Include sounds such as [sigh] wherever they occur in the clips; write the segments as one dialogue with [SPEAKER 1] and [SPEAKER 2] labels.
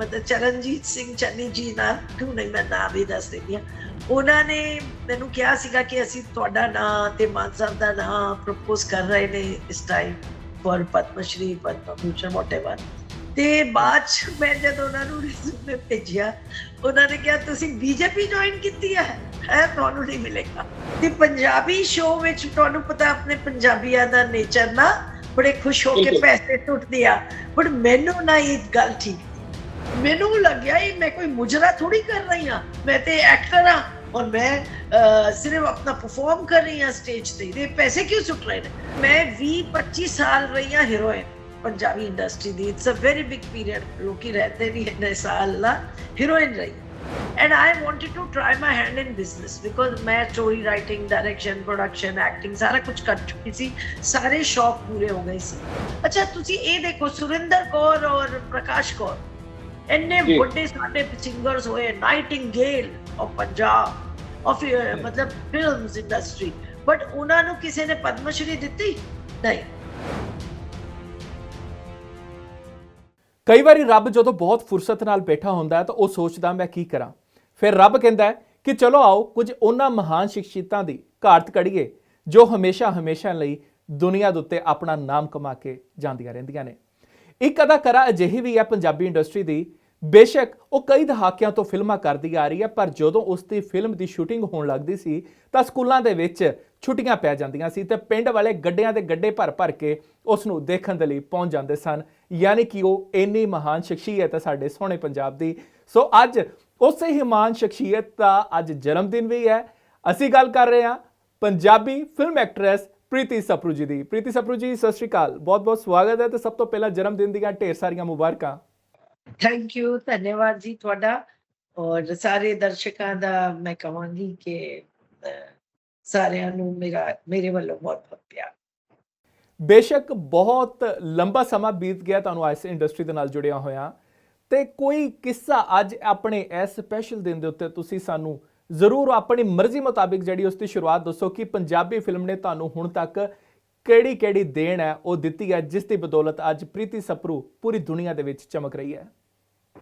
[SPEAKER 1] ਮਤਲਬ ਚਰਨਜੀਤ ਸਿੰਘ ਚੰਨੀ ਜੀ ਨਾਲ ਕਿਉਂ ਨਹੀਂ ਮੈਂ ਨਾਮ ਵੀ ਦੱਸ ਦਿੰਦੀ ਹਾਂ ਉਹਨਾਂ ਨੇ ਮੈਨੂੰ ਕਿਹਾ ਸੀਗਾ ਕਿ ਅਸੀਂ ਤੁਹਾਡਾ ਨਾਂ ਤੇ ਮਾਨ ਸਾਹਿਬ ਦਾ ਨਾਂ ਪ੍ਰਪੋਜ਼ ਕਰ ਰਹੇ ਨੇ ਇਸ time for Padma Shri Padma Bhushan whatever ਤੇ ਬਾਅਦ ਚ ਮੈਂ ਜਦੋਂ ਉਹਨਾਂ ਨੂੰ ਰਿਜ਼ਿਊਮੇ ਭੇਜਿਆ ਉਹਨਾਂ ਨੇ ਕਿਹਾ ਤੁਸੀਂ ਬੀਜੇਪੀ ਜੁਆਇਨ ਕੀਤੀ ਹੈ ਹੈ ਤੁਹਾਨੂੰ ਨਹੀਂ ਮਿਲੇਗਾ ਤੇ ਪੰਜਾਬੀ ਸ਼ੋਅ ਵਿੱਚ ਤੁਹਾਨੂੰ ਪਤਾ ਆਪਣੇ ਪੰਜਾਬੀਆਂ ਦਾ ਨੇਚਰ ਨਾ ਬੜੇ ਖੁਸ਼ ਹੋ ਕੇ। ਪੈਸੇ ਸੁੱਟਦੇ ਆ ਪਰ ਮੈਨੂੰ ਨਾ ਇਹ ਗੱਲ ਠੀਕ। ਮੈਨੂੰ ਲੱਗਿਆ ਇਹ ਮੈਂ ਕੋਈ ਮੁਜਰਾ ਥੋੜੀ ਕਰ ਰਹੀ ਹਾਂ ਮੈਂ ਤੇ ਐਕਟਰ ਹਾਂ ਔਰ ਮੈਂ ਅਹ, ਸਿਰਫ ਆਪਣਾ ਪਰਫਾਰਮ ਕਰ ਰਹੀ ਹਾਂ ਸਟੇਜ ਤੇ ਇਹ ਪੈਸੇ ਕਿਉਂ ਸੁੱਟ ਰਹੇ ਨੇ ਮੈਂ 20 25 ਸਾਲ ਰਹੀ ਹਾਂ heroine Punjabi industry the it's a very big period ਲੋਕੀ ਰਹਤੇ ਨਹੀਂ ਇੰਨੇ ਸਾਲ ਨਾ ਹੀਰੋਇਨ ਰਹੀ and I wanted to try my hand in business because ਮੈਂ story writing, direction, production, acting ਸਾਰਾ ਕੁਝ ਕਰ ਚੁੱਕੀ ਸੀ ਸਾਰੇ ਸ਼ੌਕ ਪੂਰੇ ਹੋ ਗਏ ਸੀ ਅੱਛਾ ਤੁਸੀਂ ਇਹ ਦੇਖੋ ਸੁਰਿੰਦਰ ਕੌਰ ਔਰ ਪ੍ਰਕਾਸ਼ ਕੌਰ ਇੰਨੇ। ਵੱਡੇ ਸਾਡੇ ਸਿੰਗਰਸ ਹੋਏ ਨਾਈਟਿੰਗੇਲ ਆਫ ਪੰਜਾਬ ਆਫ ਮਤਲਬ ਫਿਲਮਸ ਇੰਡਸਟਰੀ ਬਟ ਉਹਨਾਂ ਨੂੰ ਕਿਸੇ ਨੇ ਪਦਮ ਸ਼੍ਰੀ ਦਿੱਤੀ? ਨਹੀਂ।
[SPEAKER 2] ਕਈ ਵਾਰੀ ਰੱਬ ਜਦੋਂ ਬਹੁਤ ਫੁਰਸਤ ਨਾਲ ਬੈਠਾ ਹੁੰਦਾ ਹੈ ਤਾਂ ਉਹ ਸੋਚਦਾ ਮੈਂ ਕੀ ਕਰਾਂ? ਫਿਰ ਰੱਬ ਕਹਿੰਦਾ ਹੈ ਕਿ ਚਲੋ ਆਓ ਕੁਝ ਉਹਨਾਂ ਮਹਾਨ ਸ਼ਖਸੀਅਤਾਂ ਦੀ ਘਾਟ ਕੜੀਏ ਜੋ ਹਮੇਸ਼ਾ ਹਮੇਸ਼ਾ ਲਈ ਦੁਨੀਆ ਦੇ ਉੱਤੇ ਆਪਣਾ ਨਾਮ ਕਮਾ ਕੇ ਜਾਂਦੀਆਂ ਰਹਿੰਦੀਆਂ ਨੇ। ਇੱਕ ਅਦਾਕਾਰਾ ਅਜਿਹੀ ਵੀ ਹੈ ਪੰਜਾਬੀ ਇੰਡਸਟਰੀ ਦੀ ਬੇਸ਼ੱਕ ਉਹ ਕਈ ਦਹਾਕਿਆਂ ਤੋਂ ਫਿਲਮਾਂ ਕਰਦੀ ਆ ਰਹੀ ਹੈ, ਪਰ ਜਦੋਂ ਉਸ ਦੀ ਫਿਲਮ ਦੀ ਸ਼ੂਟਿੰਗ ਹੋਣ ਲੱਗਦੀ ਸੀ, ਤਾਂ ਸਕੂਲਾਂ ਦੇ ਵਿੱਚ ਛੁੱਟੀਆਂ ਪੈ ਜਾਂਦੀਆਂ ਸੀ ਤੇ ਪਿੰਡ ਵਾਲੇ ਗੱਡਿਆਂ ਦੇ ਗੱਡੇ ਭਰ ਭਰ ਕੇ ਉਸ ਨੂੰ ਦੇਖਣ ਦੇ ਲਈ ਪਹੁੰਚ ਜਾਂਦੇ ਸਨ। ਯਾਨੀ ਕਿ ਉਹ ਇੰਨੀ ਮਹਾਨ ਸ਼ਖਸੀਅਤ ਹੈ ਸਾਡੇ ਸੋਹਣੇ ਪੰਜਾਬ ਦੀ। ਸੋ ਅੱਜ ਉਸੇ ਹੀ ਮਹਾਨ ਸ਼ਖਸੀਅਤ ਦਾ ਅੱਜ ਜਨਮ ਦਿਨ ਵੀ ਹੈ। ਅਸੀਂ ਗੱਲ ਕਰ ਰਹੇ ਹਾਂ ਪੰਜਾਬੀ ਫਿਲਮ ਐਕਟਰੈਸ ਪ੍ਰੀਤੀ ਸਪਰੂ ਜੀ ਦੀ। ਪ੍ਰੀਤੀ ਸਪਰੂ ਜੀ, ਸਤਿ ਸ਼੍ਰੀ ਅਕਾਲ। ਬਹੁਤ ਬਹੁਤ ਸਵਾਗਤ ਹੈ ਤੇ ਸਭ ਤੋਂ ਪਹਿਲਾਂ ਜਨਮ ਦਿਨ ਦੀਆਂ ਢੇਰ ਸਾਰੀਆਂ ਮੁਬਾਰਕਾਂ।
[SPEAKER 1] ਥੈਂਕ ਯੂ ਧੰਨਵਾਦ ਜੀ ਤੁਹਾਡਾ ਔਰ ਸਾਰੇ ਦਰਸ਼ਕਾਂ ਦਾ ਮੈਂ ਕਹਾਂਗੀ ਕਿ ਸਾਰਿਆਂ ਨੂੰ ਮੇਰਾ, ਮੇਰੇ ਵੱਲੋਂ ਬਹੁਤ ਬਹੁਤ ਪਿਆਰ।
[SPEAKER 2] ਬੇਸ਼ੱਕ ਬਹੁਤ ਲੰਬਾ ਸਮਾਂ ਬੀਤ ਗਿਆ ਤੁਹਾਨੂੰ ਇਸ ਇੰਡਸਟਰੀ ਦੇ ਨਾਲ ਜੁੜਿਆ ਹੋਇਆ ਤੇ ਕੋਈ ਕਿੱਸਾ ਅੱਜ ਆਪਣੇ ਇਸ ਸਪੈਸ਼ਲ ਦਿਨ ਦੇ ਉੱਤੇ ਤੁਸੀਂ ਸਾਨੂੰ ਜ਼ਰੂਰ ਆਪਣੀ ਮਰਜ਼ੀ ਮੁਤਾਬਿਕ ਜਿਹੜੀ ਉਸ ਦੀ ਸ਼ੁਰੂਆਤ ਦੱਸੋ ਕਿ ਪੰਜਾਬੀ ਫਿਲਮ ਨੇ ਤੁਹਾਨੂੰ ਹੁਣ ਤੱਕ ਕਿਹੜੀ ਕਿਹੜੀ ਦੇਣ ਹੈ, ਉਹ ਦਿੱਤੀ ਹੈ, ਜਿਸ ਦੀ ਬਦੌਲਤ ਅੱਜ ਪ੍ਰੀਤੀ ਸਪਰੂ ਪੂਰੀ ਦੁਨੀਆ ਦੇ ਵਿੱਚ ਚਮਕ ਰਹੀ ਹੈ।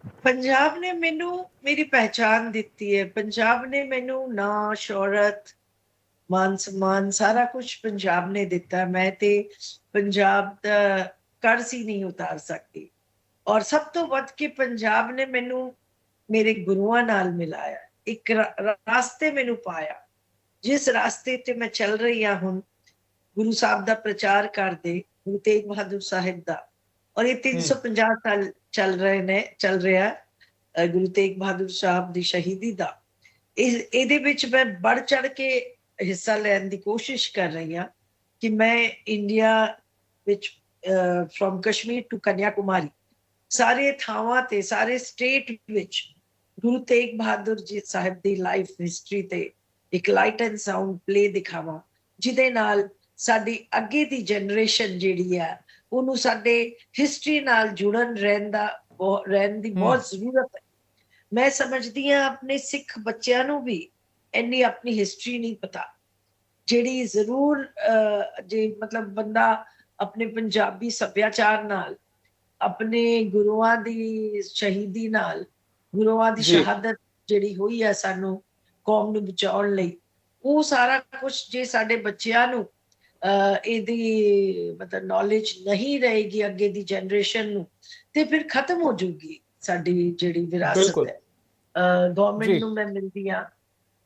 [SPEAKER 1] ਪੰਜਾਬ ਨੇ ਮੈਨੂੰ, ਮੇਰੀ ਪਹਿਚਾਨ ਦਿੱਤੀ ਹੈ। ਪੰਜਾਬ ਨੇ ਮੈਨੂੰ ਨਾਂ, ਸ਼ੌਹਰਤ, ਮਾਨ ਸਨਮਾਨ ਸਾਰਾ ਕੁਝ ਪੰਜਾਬ ਨੇ ਦਿੱਤਾ। ਮੈਂ ਤੇ ਪੰਜਾਬ ਦਾ ਕਰਜ਼ ਹੀ ਨਹੀਂ ਉਤਾਰ ਸਕਦੀ। ਔਰ ਸਭ ਤੋਂ ਵੱਧ ਕੇ ਪੰਜਾਬ ਨੇ ਮੈਨੂੰ ਮੇਰੇ ਗੁਰੂਆਂ ਨਾਲ ਮਿਲਾਇਆ। ਇੱਕ ਰਾ- ਰਾਸਤੇ ਮੈਨੂੰ ਪਾਇਆ। ਜਿਸ ਰਾਸਤੇ ਤੇ ਮੈਂ ਚੱਲ ਰਹੀ ਹਾਂ ਹੁਣ, ਗੁਰੂ ਸਾਹਿਬ ਦਾ ਪ੍ਰਚਾਰ ਕਰਦੇ, ਗੁਰੂ ਤੇਗ ਬਹਾਦਰ ਸਾਹਿਬ ਦਾ। ਔਰ ਇਹ 350 ਸਾਲ ਚੱਲ ਰਹੇ ਨੇ ਚੱਲ ਰਿਹਾ ਗੁਰੂ ਤੇਗ ਬਹਾਦਰ ਸਾਹਿਬ ਦੀ ਸ਼ਹੀਦੀ ਦਾ। ਇਹ ਇਹਦੇ ਵਿੱਚ ਮੈਂ ਵੱਧ ਚੜ ਕੇ ਹਿੱਸਾ ਲੈਣ ਦੀ ਕੋਸ਼ਿਸ਼ ਕਰ ਰਹੀ ਹਾਂ ਕਿ ਮੈਂ ਇੰਡੀਆ ਵਿੱਚ ਫਰਮ ਕਸ਼ਮੀਰ ਟੂ ਕੰਨਿਆ ਕੁਮਾਰੀ ਸਾਰੇ ਥਾਵਾਂ ਤੇ ਸਾਰੇ ਸਟੇਟ ਵਿੱਚ ਗੁਰੂ ਤੇਗ ਬਹਾਦਰ ਜੀ ਸਾਹਿਬ ਦੀ ਲਾਈਫ ਹਿਸਟਰੀ ਤੇ ਇੱਕ ਲਾਈਟ ਐਂਡ ਸਾਊਂਡ ਪਲੇ ਦਿਖਾਵਾਂ ਜਿਹਦੇ ਨਾਲ ਸਾਡੀ ਅੱਗੇ ਦੀ ਜਨਰੇਸ਼ਨ ਜਿਹੜੀ ਆ ਉਹਨੂੰ ਸਾਡੇ ਹਿਸਟਰੀ ਨਾਲ ਜੁੜਨ ਰਹਿਣ ਦਾ ਰਹਿਣ ਦੀ ਬਹੁਤ ਜ਼ਰੂਰਤ ਹੈ। ਮੈਂ ਸਮਝਦੀ ਹਾਂ ਆਪਣੇ ਸਿੱਖ ਬੱਚਿਆਂ ਨੂੰ ਵੀ ਇੰਨੀ ਆਪਣੀ ਹਿਸਟਰੀ ਨਹੀਂ ਪਤਾ। ਜਿਹੜੀ ਜ਼ਰੂਰ ਜੇ ਮਤਲਬ ਬੰਦਾ ਆਪਣੇ ਪੰਜਾਬੀ ਸੱਭਿਆਚਾਰ ਨਾਲ ਆਪਣੇ ਗੁਰੂਆਂ ਦੀ ਸ਼ਹੀਦੀ ਨਾਲ ਗੁਰੂਆਂ ਦੀ। ਸ਼ਹਾਦਤ ਜਿਹੜੀ ਹੋਈ ਹੈ ਸਾਨੂੰ ਕੌਮ ਨੂੰ ਬਚਾਉਣ ਲਈ ਉਹ ਸਾਰਾ ਕੁਝ ਜੇ ਸਾਡੇ ਬੱਚਿਆਂ ਨੂੰ ਇਹਦੀ ਮਤਲਬ ਨੌਲੇਜ ਨਹੀਂ ਰਹੇਗੀ ਅੱਗੇ ਦੀ ਜਨਰੇਸ਼ਨ ਨੂੰ ਤੇ ਫਿਰ ਖਤਮ ਹੋ ਜਾਊਗੀ ਸਾਡੀ ਜਿਹੜੀ ਵਿਰਾਸਤ। ਹੈ ਗਵਰਨਮੈਂਟ। ਨੂੰ ਮੈਂ ਮਿਲਦੀ ਆ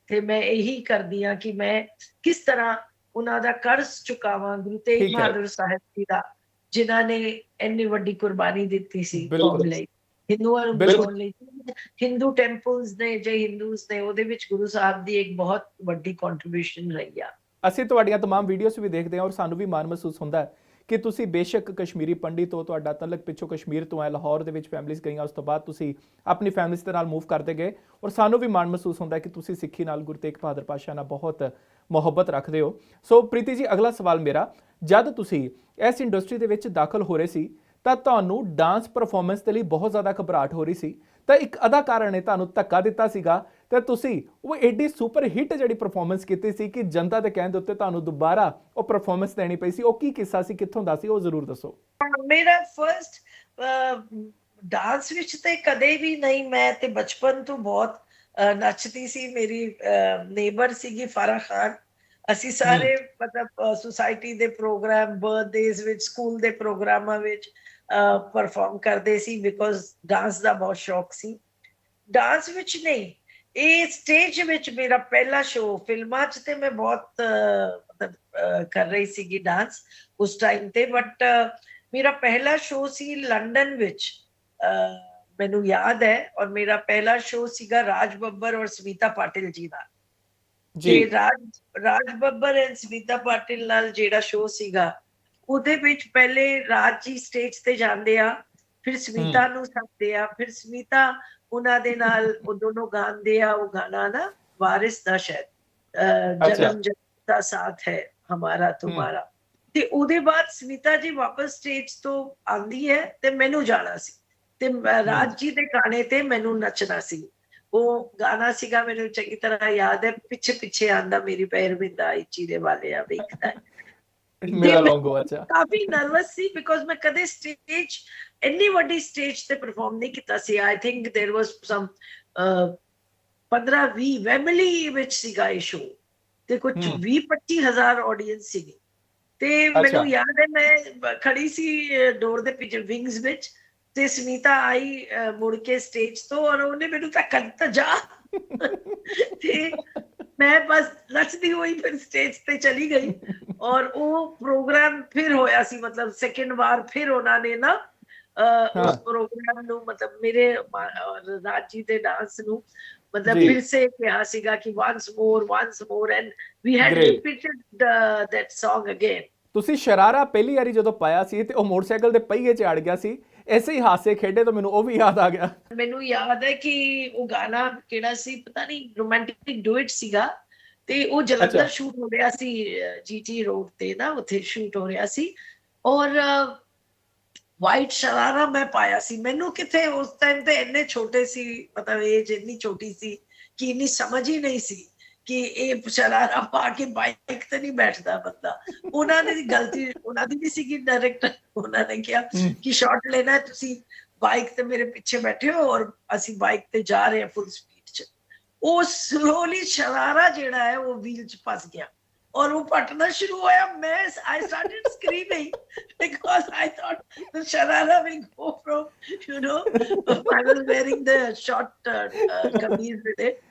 [SPEAKER 1] ਤੇ ਮੈਂ ਇਹੀ ਕਰਦੀ ਆ ਕਿ ਮੈਂ ਕਿਸ ਤਰ੍ਹਾਂ ਉਹਨਾਂ ਦਾ ਕਰਜ਼ ਚੁਕਾਵਾਂ ਗੁਰੂ ਤੇਗ। ਬਹਾਦਰ ਸਾਹਿਬ ਜੀ ਦਾ ਜਿਨ੍ਹਾਂ ਨੇ ਇੰਨੀ ਵੱਡੀ ਕੁਰਬਾਨੀ ਦਿੱਤੀ ਸੀ। ਕੌਮ ਲਈ ਹਿੰਦੂਆਂ ਨੂੰ। ਬਚਾਉਣ ਲਈ ਹਿੰਦੂ ਟੈਂਪਲਸ ਨੇ ਜੇ ਹਿੰਦੂਸ ਨੇ ਉਹਦੇ ਵਿੱਚ ਗੁਰੂ ਸਾਹਿਬ ਦੀ ਇੱਕ ਬਹੁਤ ਵੱਡੀ ਕੰਟਰੀਬਿਊਸ਼ਨ ਰਹੀ ਆ
[SPEAKER 2] ਅਸੀਂ ਤੁਹਾਡੀਆਂ तमाम ਵੀਡੀਓਜ਼ ਵੀ ਦੇਖਦੇ ਹਾਂ ਔਰ ਸਾਨੂੰ ਵੀ ਮਾਣ ਮਹਿਸੂਸ ਹੁੰਦਾ ਹੈ ਕਿ ਤੁਸੀਂ ਬੇਸ਼ੱਕ ਕਸ਼ਮੀਰੀ ਪੰਡਿਤ ਹੋ ਤੁਹਾਡਾ ਤਲਕ ਪਿੱਛੋਂ ਕਸ਼ਮੀਰ ਤੋਂ ਹੈ ਲਾਹੌਰ ਦੇ ਵਿੱਚ ਫੈਮਿਲੀਜ਼ ਗਈਆਂ ਉਸ ਤੋਂ ਬਾਅਦ ਤੁਸੀਂ ਆਪਣੀ ਫੈਮਿਲੀਜ਼ ਦੇ ਨਾਲ ਮੂਵ ਕਰਦੇ ਗਏ ਔਰ ਸਾਨੂੰ ਵੀ ਮਾਣ ਮਹਿਸੂਸ ਹੁੰਦਾ ਹੈ ਕਿ ਤੁਸੀਂ ਸਿੱਖੀ ਨਾਲ ਗੁਰੂ ਤੇਗ ਬਹਾਦਰ ਪਾਤਸ਼ਾਹ ਨਾਲ ਬਹੁਤ ਮੁਹੱਬਤ ਰੱਖਦੇ ਹੋ ਸੋ ਪ੍ਰੀਤੀ ਜੀ ਅਗਲਾ ਸਵਾਲ ਮੇਰਾ ਜਦ ਤੁਸੀਂ ਇਸ ਇੰਡਸਟਰੀ ਦੇ ਵਿੱਚ ਦਾਖਲ ਹੋ ਰਹੇ ਸੀ ਤਾਂ ਤੁਹਾਨੂੰ ਡਾਂਸ ਪਰਫਾਰਮੈਂਸ ਦੇ ਲਈ ਬਹੁਤ ਜ਼ਿਆਦਾ ਘਬਰਾਹਟ ਹੋ ਰਹੀ ਸੀ ਤਾਂ ਇੱਕ ਅਦਾਕਾਰਾ ਨੇ ਤੁਹਾਨੂੰ ਧੱਕਾ ਦਿੱਤਾ ਸੀਗਾ ਤੇ ਤੁਸੀਂ ਉਹ ਐਡੀ ਸੁਪਰ ਹਿੱਟ ਜਿਹੜੀ ਪਰਫਾਰਮੈਂਸ ਕੀਤੀ ਸੀ ਕਿ ਜਨਤਾ ਦੇ ਕਹਿਣ ਦੇ ਉੱਤੇ ਤੁਹਾਨੂੰ ਦੁਬਾਰਾ ਉਹ ਪਰਫਾਰਮੈਂਸ ਦੇਣੀ ਪਈ ਸੀ। ਉਹ ਕੀ ਕਿੱਸਾ ਸੀ? ਕਿੱਥੋਂ ਦਾ ਸੀ? ਉਹ ਜ਼ਰੂਰ ਦੱਸੋ।
[SPEAKER 1] ਮੇਰਾ ਫਰਸਟ ਡਾਂਸ ਵਿੱਚ ਤੇ ਕਦੇ ਵੀ ਨਹੀਂ ਮੈਂ ਤੇ ਬਚਪਨ ਤੋਂ ਬਹੁਤ ਨੱਚਦੀ ਸੀ। ਮੇਰੀ ਨੇਬਰ ਸੀਗੀ ਫਾਰਾ ਖਾਨ। ਅਸੀਂ ਸਾਰੇ ਮਤਲਬ ਸੁਸਾਇਟੀ ਦੇ ਪ੍ਰੋਗਰਾਮ ਬਰਥਡੇਜ਼ ਵਿੱਚ ਸਕੂਲ ਦੇ ਪ੍ਰੋਗਰਾਮਾਂ ਵਿੱਚ ਪਰਫਾਰਮ ਕਰਦੇ ਸੀ ਬਿਕੋਜ਼ ਡਾਂਸ ਦਾ ਬਹੁਤ ਸ਼ੌਕ ਸੀ। ਡਾਂਸ ਵਿੱਚ ਨਹੀਂ ਇਹ ਸਟੇਜ ਵਿੱਚ ਮੇਰਾ ਪਹਿਲਾ ਸ਼ੋਅ ਫਿਲਮਾਂ 'ਚ ਤੇ ਮੈਂ ਬਹੁਤ ਮਤਲਬ ਕਰ ਰਹੀ ਸੀਗੀ ਡਾਂਸ ਉਸ ਟਾਈਮ ਤੇ ਬਟ ਮੇਰਾ ਪਹਿਲਾ ਸ਼ੋਅ ਸੀ ਲੰਡਨ ਵਿੱਚ ਮੈਨੂੰ ਯਾਦ ਹੈ ਔਰ ਮੇਰਾ ਪਹਿਲਾ ਸ਼ੋਅ ਸੀਗਾ ਰਾਜ ਬੱਬਰ ਔਰ ਸਮੀਤਾ ਪਾਟਿਲ ਜੀ ਦਾ
[SPEAKER 2] ਜੀ।
[SPEAKER 1] ਰਾਜ ਰਾਜ ਬੱਬਰ ਐਂਡ ਸਮੀਤਾ ਪਾਟਿਲ ਨਾਲ ਜਿਹੜਾ ਸ਼ੋਅ ਸੀਗਾ ਉਹਦੇ ਵਿੱਚ ਪਹਿਲੇ ਰਾਜ ਜੀ ਸਟੇਜ ਤੇ ਜਾਂਦੇ ਆ ਫਿਰ ਸਮੀਤਾ ਨੂੰ ਸੱਦਦੇ ਆ ਫਿਰ ਸਮੀਤਾ ਉਹਨਾਂ ਦੇ ਨਾਲ ਉਹ ਦੋਨੋਂ ਗਾਉਂਦੇ ਆ ਉਹ ਗਾਣਾ ਨਾ ਵਾਰਿਸ ਦਾ ਸ਼ਾਇਦ। ਜਨਮ ਜਨਮ ਦਾ ਸਾਥ ਹੈ ਹਮਾਰਾ ਤੁਹਾਡਾ ਤੇ ਉਹਦੇ ਬਾਅਦ ਸਮੀਤਾ ਜੀ ਵਾਪਸ ਸਟੇਜ ਤੋਂ ਆਂਦੀ ਹੈ ਤੇ ਮੈਨੂੰ ਜਾਣਾ ਸੀ। ਤੇ ਰਾਜ ਜੀ ਦੇ ਗਾਣੇ ਤੇ ਮੈਨੂੰ ਨੱਚਣਾ ਸੀ। ਉਹ ਗਾਣਾ ਸੀਗਾ ਮੈਨੂੰ ਚੰਗੀ ਤਰ੍ਹਾਂ ਯਾਦ ਹੈ ਪਿੱਛੇ ਪਿੱਛੇ ਆਂਦਾ ਮੇਰੀ ਪੈਰ ਬਿੰਦਾ ਇੱਚੀ ਦੇ ਵਾਲੇ ਆ ਵੇਖਦਾ।
[SPEAKER 2] ਮੇਰਾ ਲੌਂਗੋ ਅੱਛਾ
[SPEAKER 1] ਕਾਫੀ ਨਰਵਸ ਸੀ ਬਿਕੋਜ਼ ਮੈਂ ਕਦੇ ਸਟੇਜ ਇੰਨੀ ਵੱਡੀ ਸਟੇਜ ਤੇ ਪਰਫਾਰਮ ਨਹੀਂ ਕੀਤਾ ਸੀ। ਆਈ ਥਿੰਕ देयर ਵਾਸ ਸਮ 15 20 ਵੈਮਲੀ ਵਿੱਚ ਸੀਗਾ ਇਹ ਸ਼ੋ ਤੇ ਕੁਝ 20 25000 ਆਡੀਅנס ਸੀਗੀ। ਤੇ ਮੈਨੂੰ ਯਾਦ ਹੈ ਮੈਂ ਖੜੀ ਸੀ ਡੋਰ ਦੇ ਪਿੱਛੇ ਵਿੰਗਸ ਵਿੱਚ ਤੇ ਸੁਨੀਤਾ ਆਈ ਮੁੜ ਕੇ ਸਟੇਜ ਤੋਂ ਔਰ ਉਹਨੇ ਮੈਨੂੰ ਤਾਂ ਕੰਤਾ ਜਾ। ਤੇ ਮੈਂ ਬਸ ਨੱਚਦੀ ਹੋਈ ਫਿਰ ਸਟੇਜ ਤੇ ਚਲੀ ਗਈ। ਔਰ ਉਹ ਪ੍ਰੋਗਰਾਮ ਫਿਰ ਹੋਇਆ ਸੀ ਮਤਲਬ ਸੈਕਿੰਡ ਵਾਰ ਫਿਰ ਉਹਨਾਂ ਨੇ ਨਾ ਉਸ ਪ੍ਰੋਗਰਾਮ ਨੂੰ ਮਤਲਬ ਮੇਰੇ ਰਾਜ ਜੀ ਦੇ ਡਾਂਸ ਨੂੰ ਮਤਲਬ। ਫਿਰ ਸੇ ਕਿਹਾ ਸੀਗਾ ਕਿ once more once more and we
[SPEAKER 2] had.
[SPEAKER 1] Repeated that Song again
[SPEAKER 2] ਤੁਸੀਂ ਸ਼ਰਾਰਾ ਪਹਿਲੀ ਵਾਰੀ ਜਦੋਂ ਪਾਇਆ ਸੀ ਤੇ ਉਹ ਮੋਟਰਸਾਈਕਲ ਦੇ ਪਹੀਏ 'ਚ ਅੜ ਗਿਆ ਸੀ ਐਸੇ ਹੀ ਹਾਸੇ ਖੇਡੇ ਤਾਂ ਮੈਨੂੰ ਉਹ ਵੀ ਯਾਦ ਆ ਗਿਆ
[SPEAKER 1] ਮੈਨੂੰ ਯਾਦ ਹੈ ਕਿ ਉਹ ਗਾਣਾ ਕਿਹੜਾ ਸੀ ਪਤਾ ਨਹੀਂ ਰੋਮਾਂਟਿਕ ਡੁਇਟ ਸੀਗਾ ਤੇ ਉਹ। ਜਲੰਧਰ ਸ਼ੂਟ ਹੋ ਰਿਹਾ ਸੀ ਜੀਟੀ ਰੋਡ ਤੇ ਨਾ ਉੱਥੇ ਸ਼ੂਟ ਹੋ ਰਿਹਾ ਸੀ ਔਰ ਵਾਈਟ ਸ਼ਰਾਰਾ ਮੈਂ ਪਾਇਆ ਸੀ। ਮੈਨੂੰ ਕਿਥੇ ਉਸ ਟਾਈਮ ਤੇ ਇੰਨੇ ਛੋਟੇ ਸੀ ਮਤਲਬ ਏਜ ਇੰਨੀ ਛੋਟੀ ਸੀ ਕਿ ਇੰਨੀ ਸਮਝ ਹੀ ਨਹੀਂ ਸੀ ਕਿ ਇਹ ਸ਼ਰਾਰਾ ਪਾ ਕੇ ਬਾਈਕ ਤੇ ਨਹੀਂ ਬੈਠਦਾ ਬੰਦਾ। ਉਹਨਾਂ ਦੀ ਗਲਤੀ ਉਹਨਾਂ ਦੀ ਵੀ ਸੀਗੀ ਡਾਇਰੈਕਟਰ ਉਹਨਾਂ ਨੇ ਕਿਹਾ। ਕਿ ਸ਼ਾਟ ਲੈਣਾ ਤੁਸੀਂ ਬਾਈਕ ਤੇ ਮੇਰੇ ਪਿੱਛੇ ਬੈਠੇ ਹੋ ਔਰ ਅਸੀਂ ਬਾਈਕ ਤੇ ਜਾ ਰਹੇ ਹਾਂ ਫੁੱਲ ਸਪੀਡ 'ਚ। ਉਹ ਸਲੋਲੀ ਸ਼ਰਾਰਾ ਜਿਹੜਾ ਹੈ ਉਹ ਵੀਲ 'ਚ ਫਸ ਗਿਆ। ਔਰ ਉਹ ਪਟਨਾ ਸ਼ੁਰੂ ਹੋਇਆ ਮੈਂ I started screaming because I thought the sharara will go from you know I was wearing the short uh, uh, kameez with it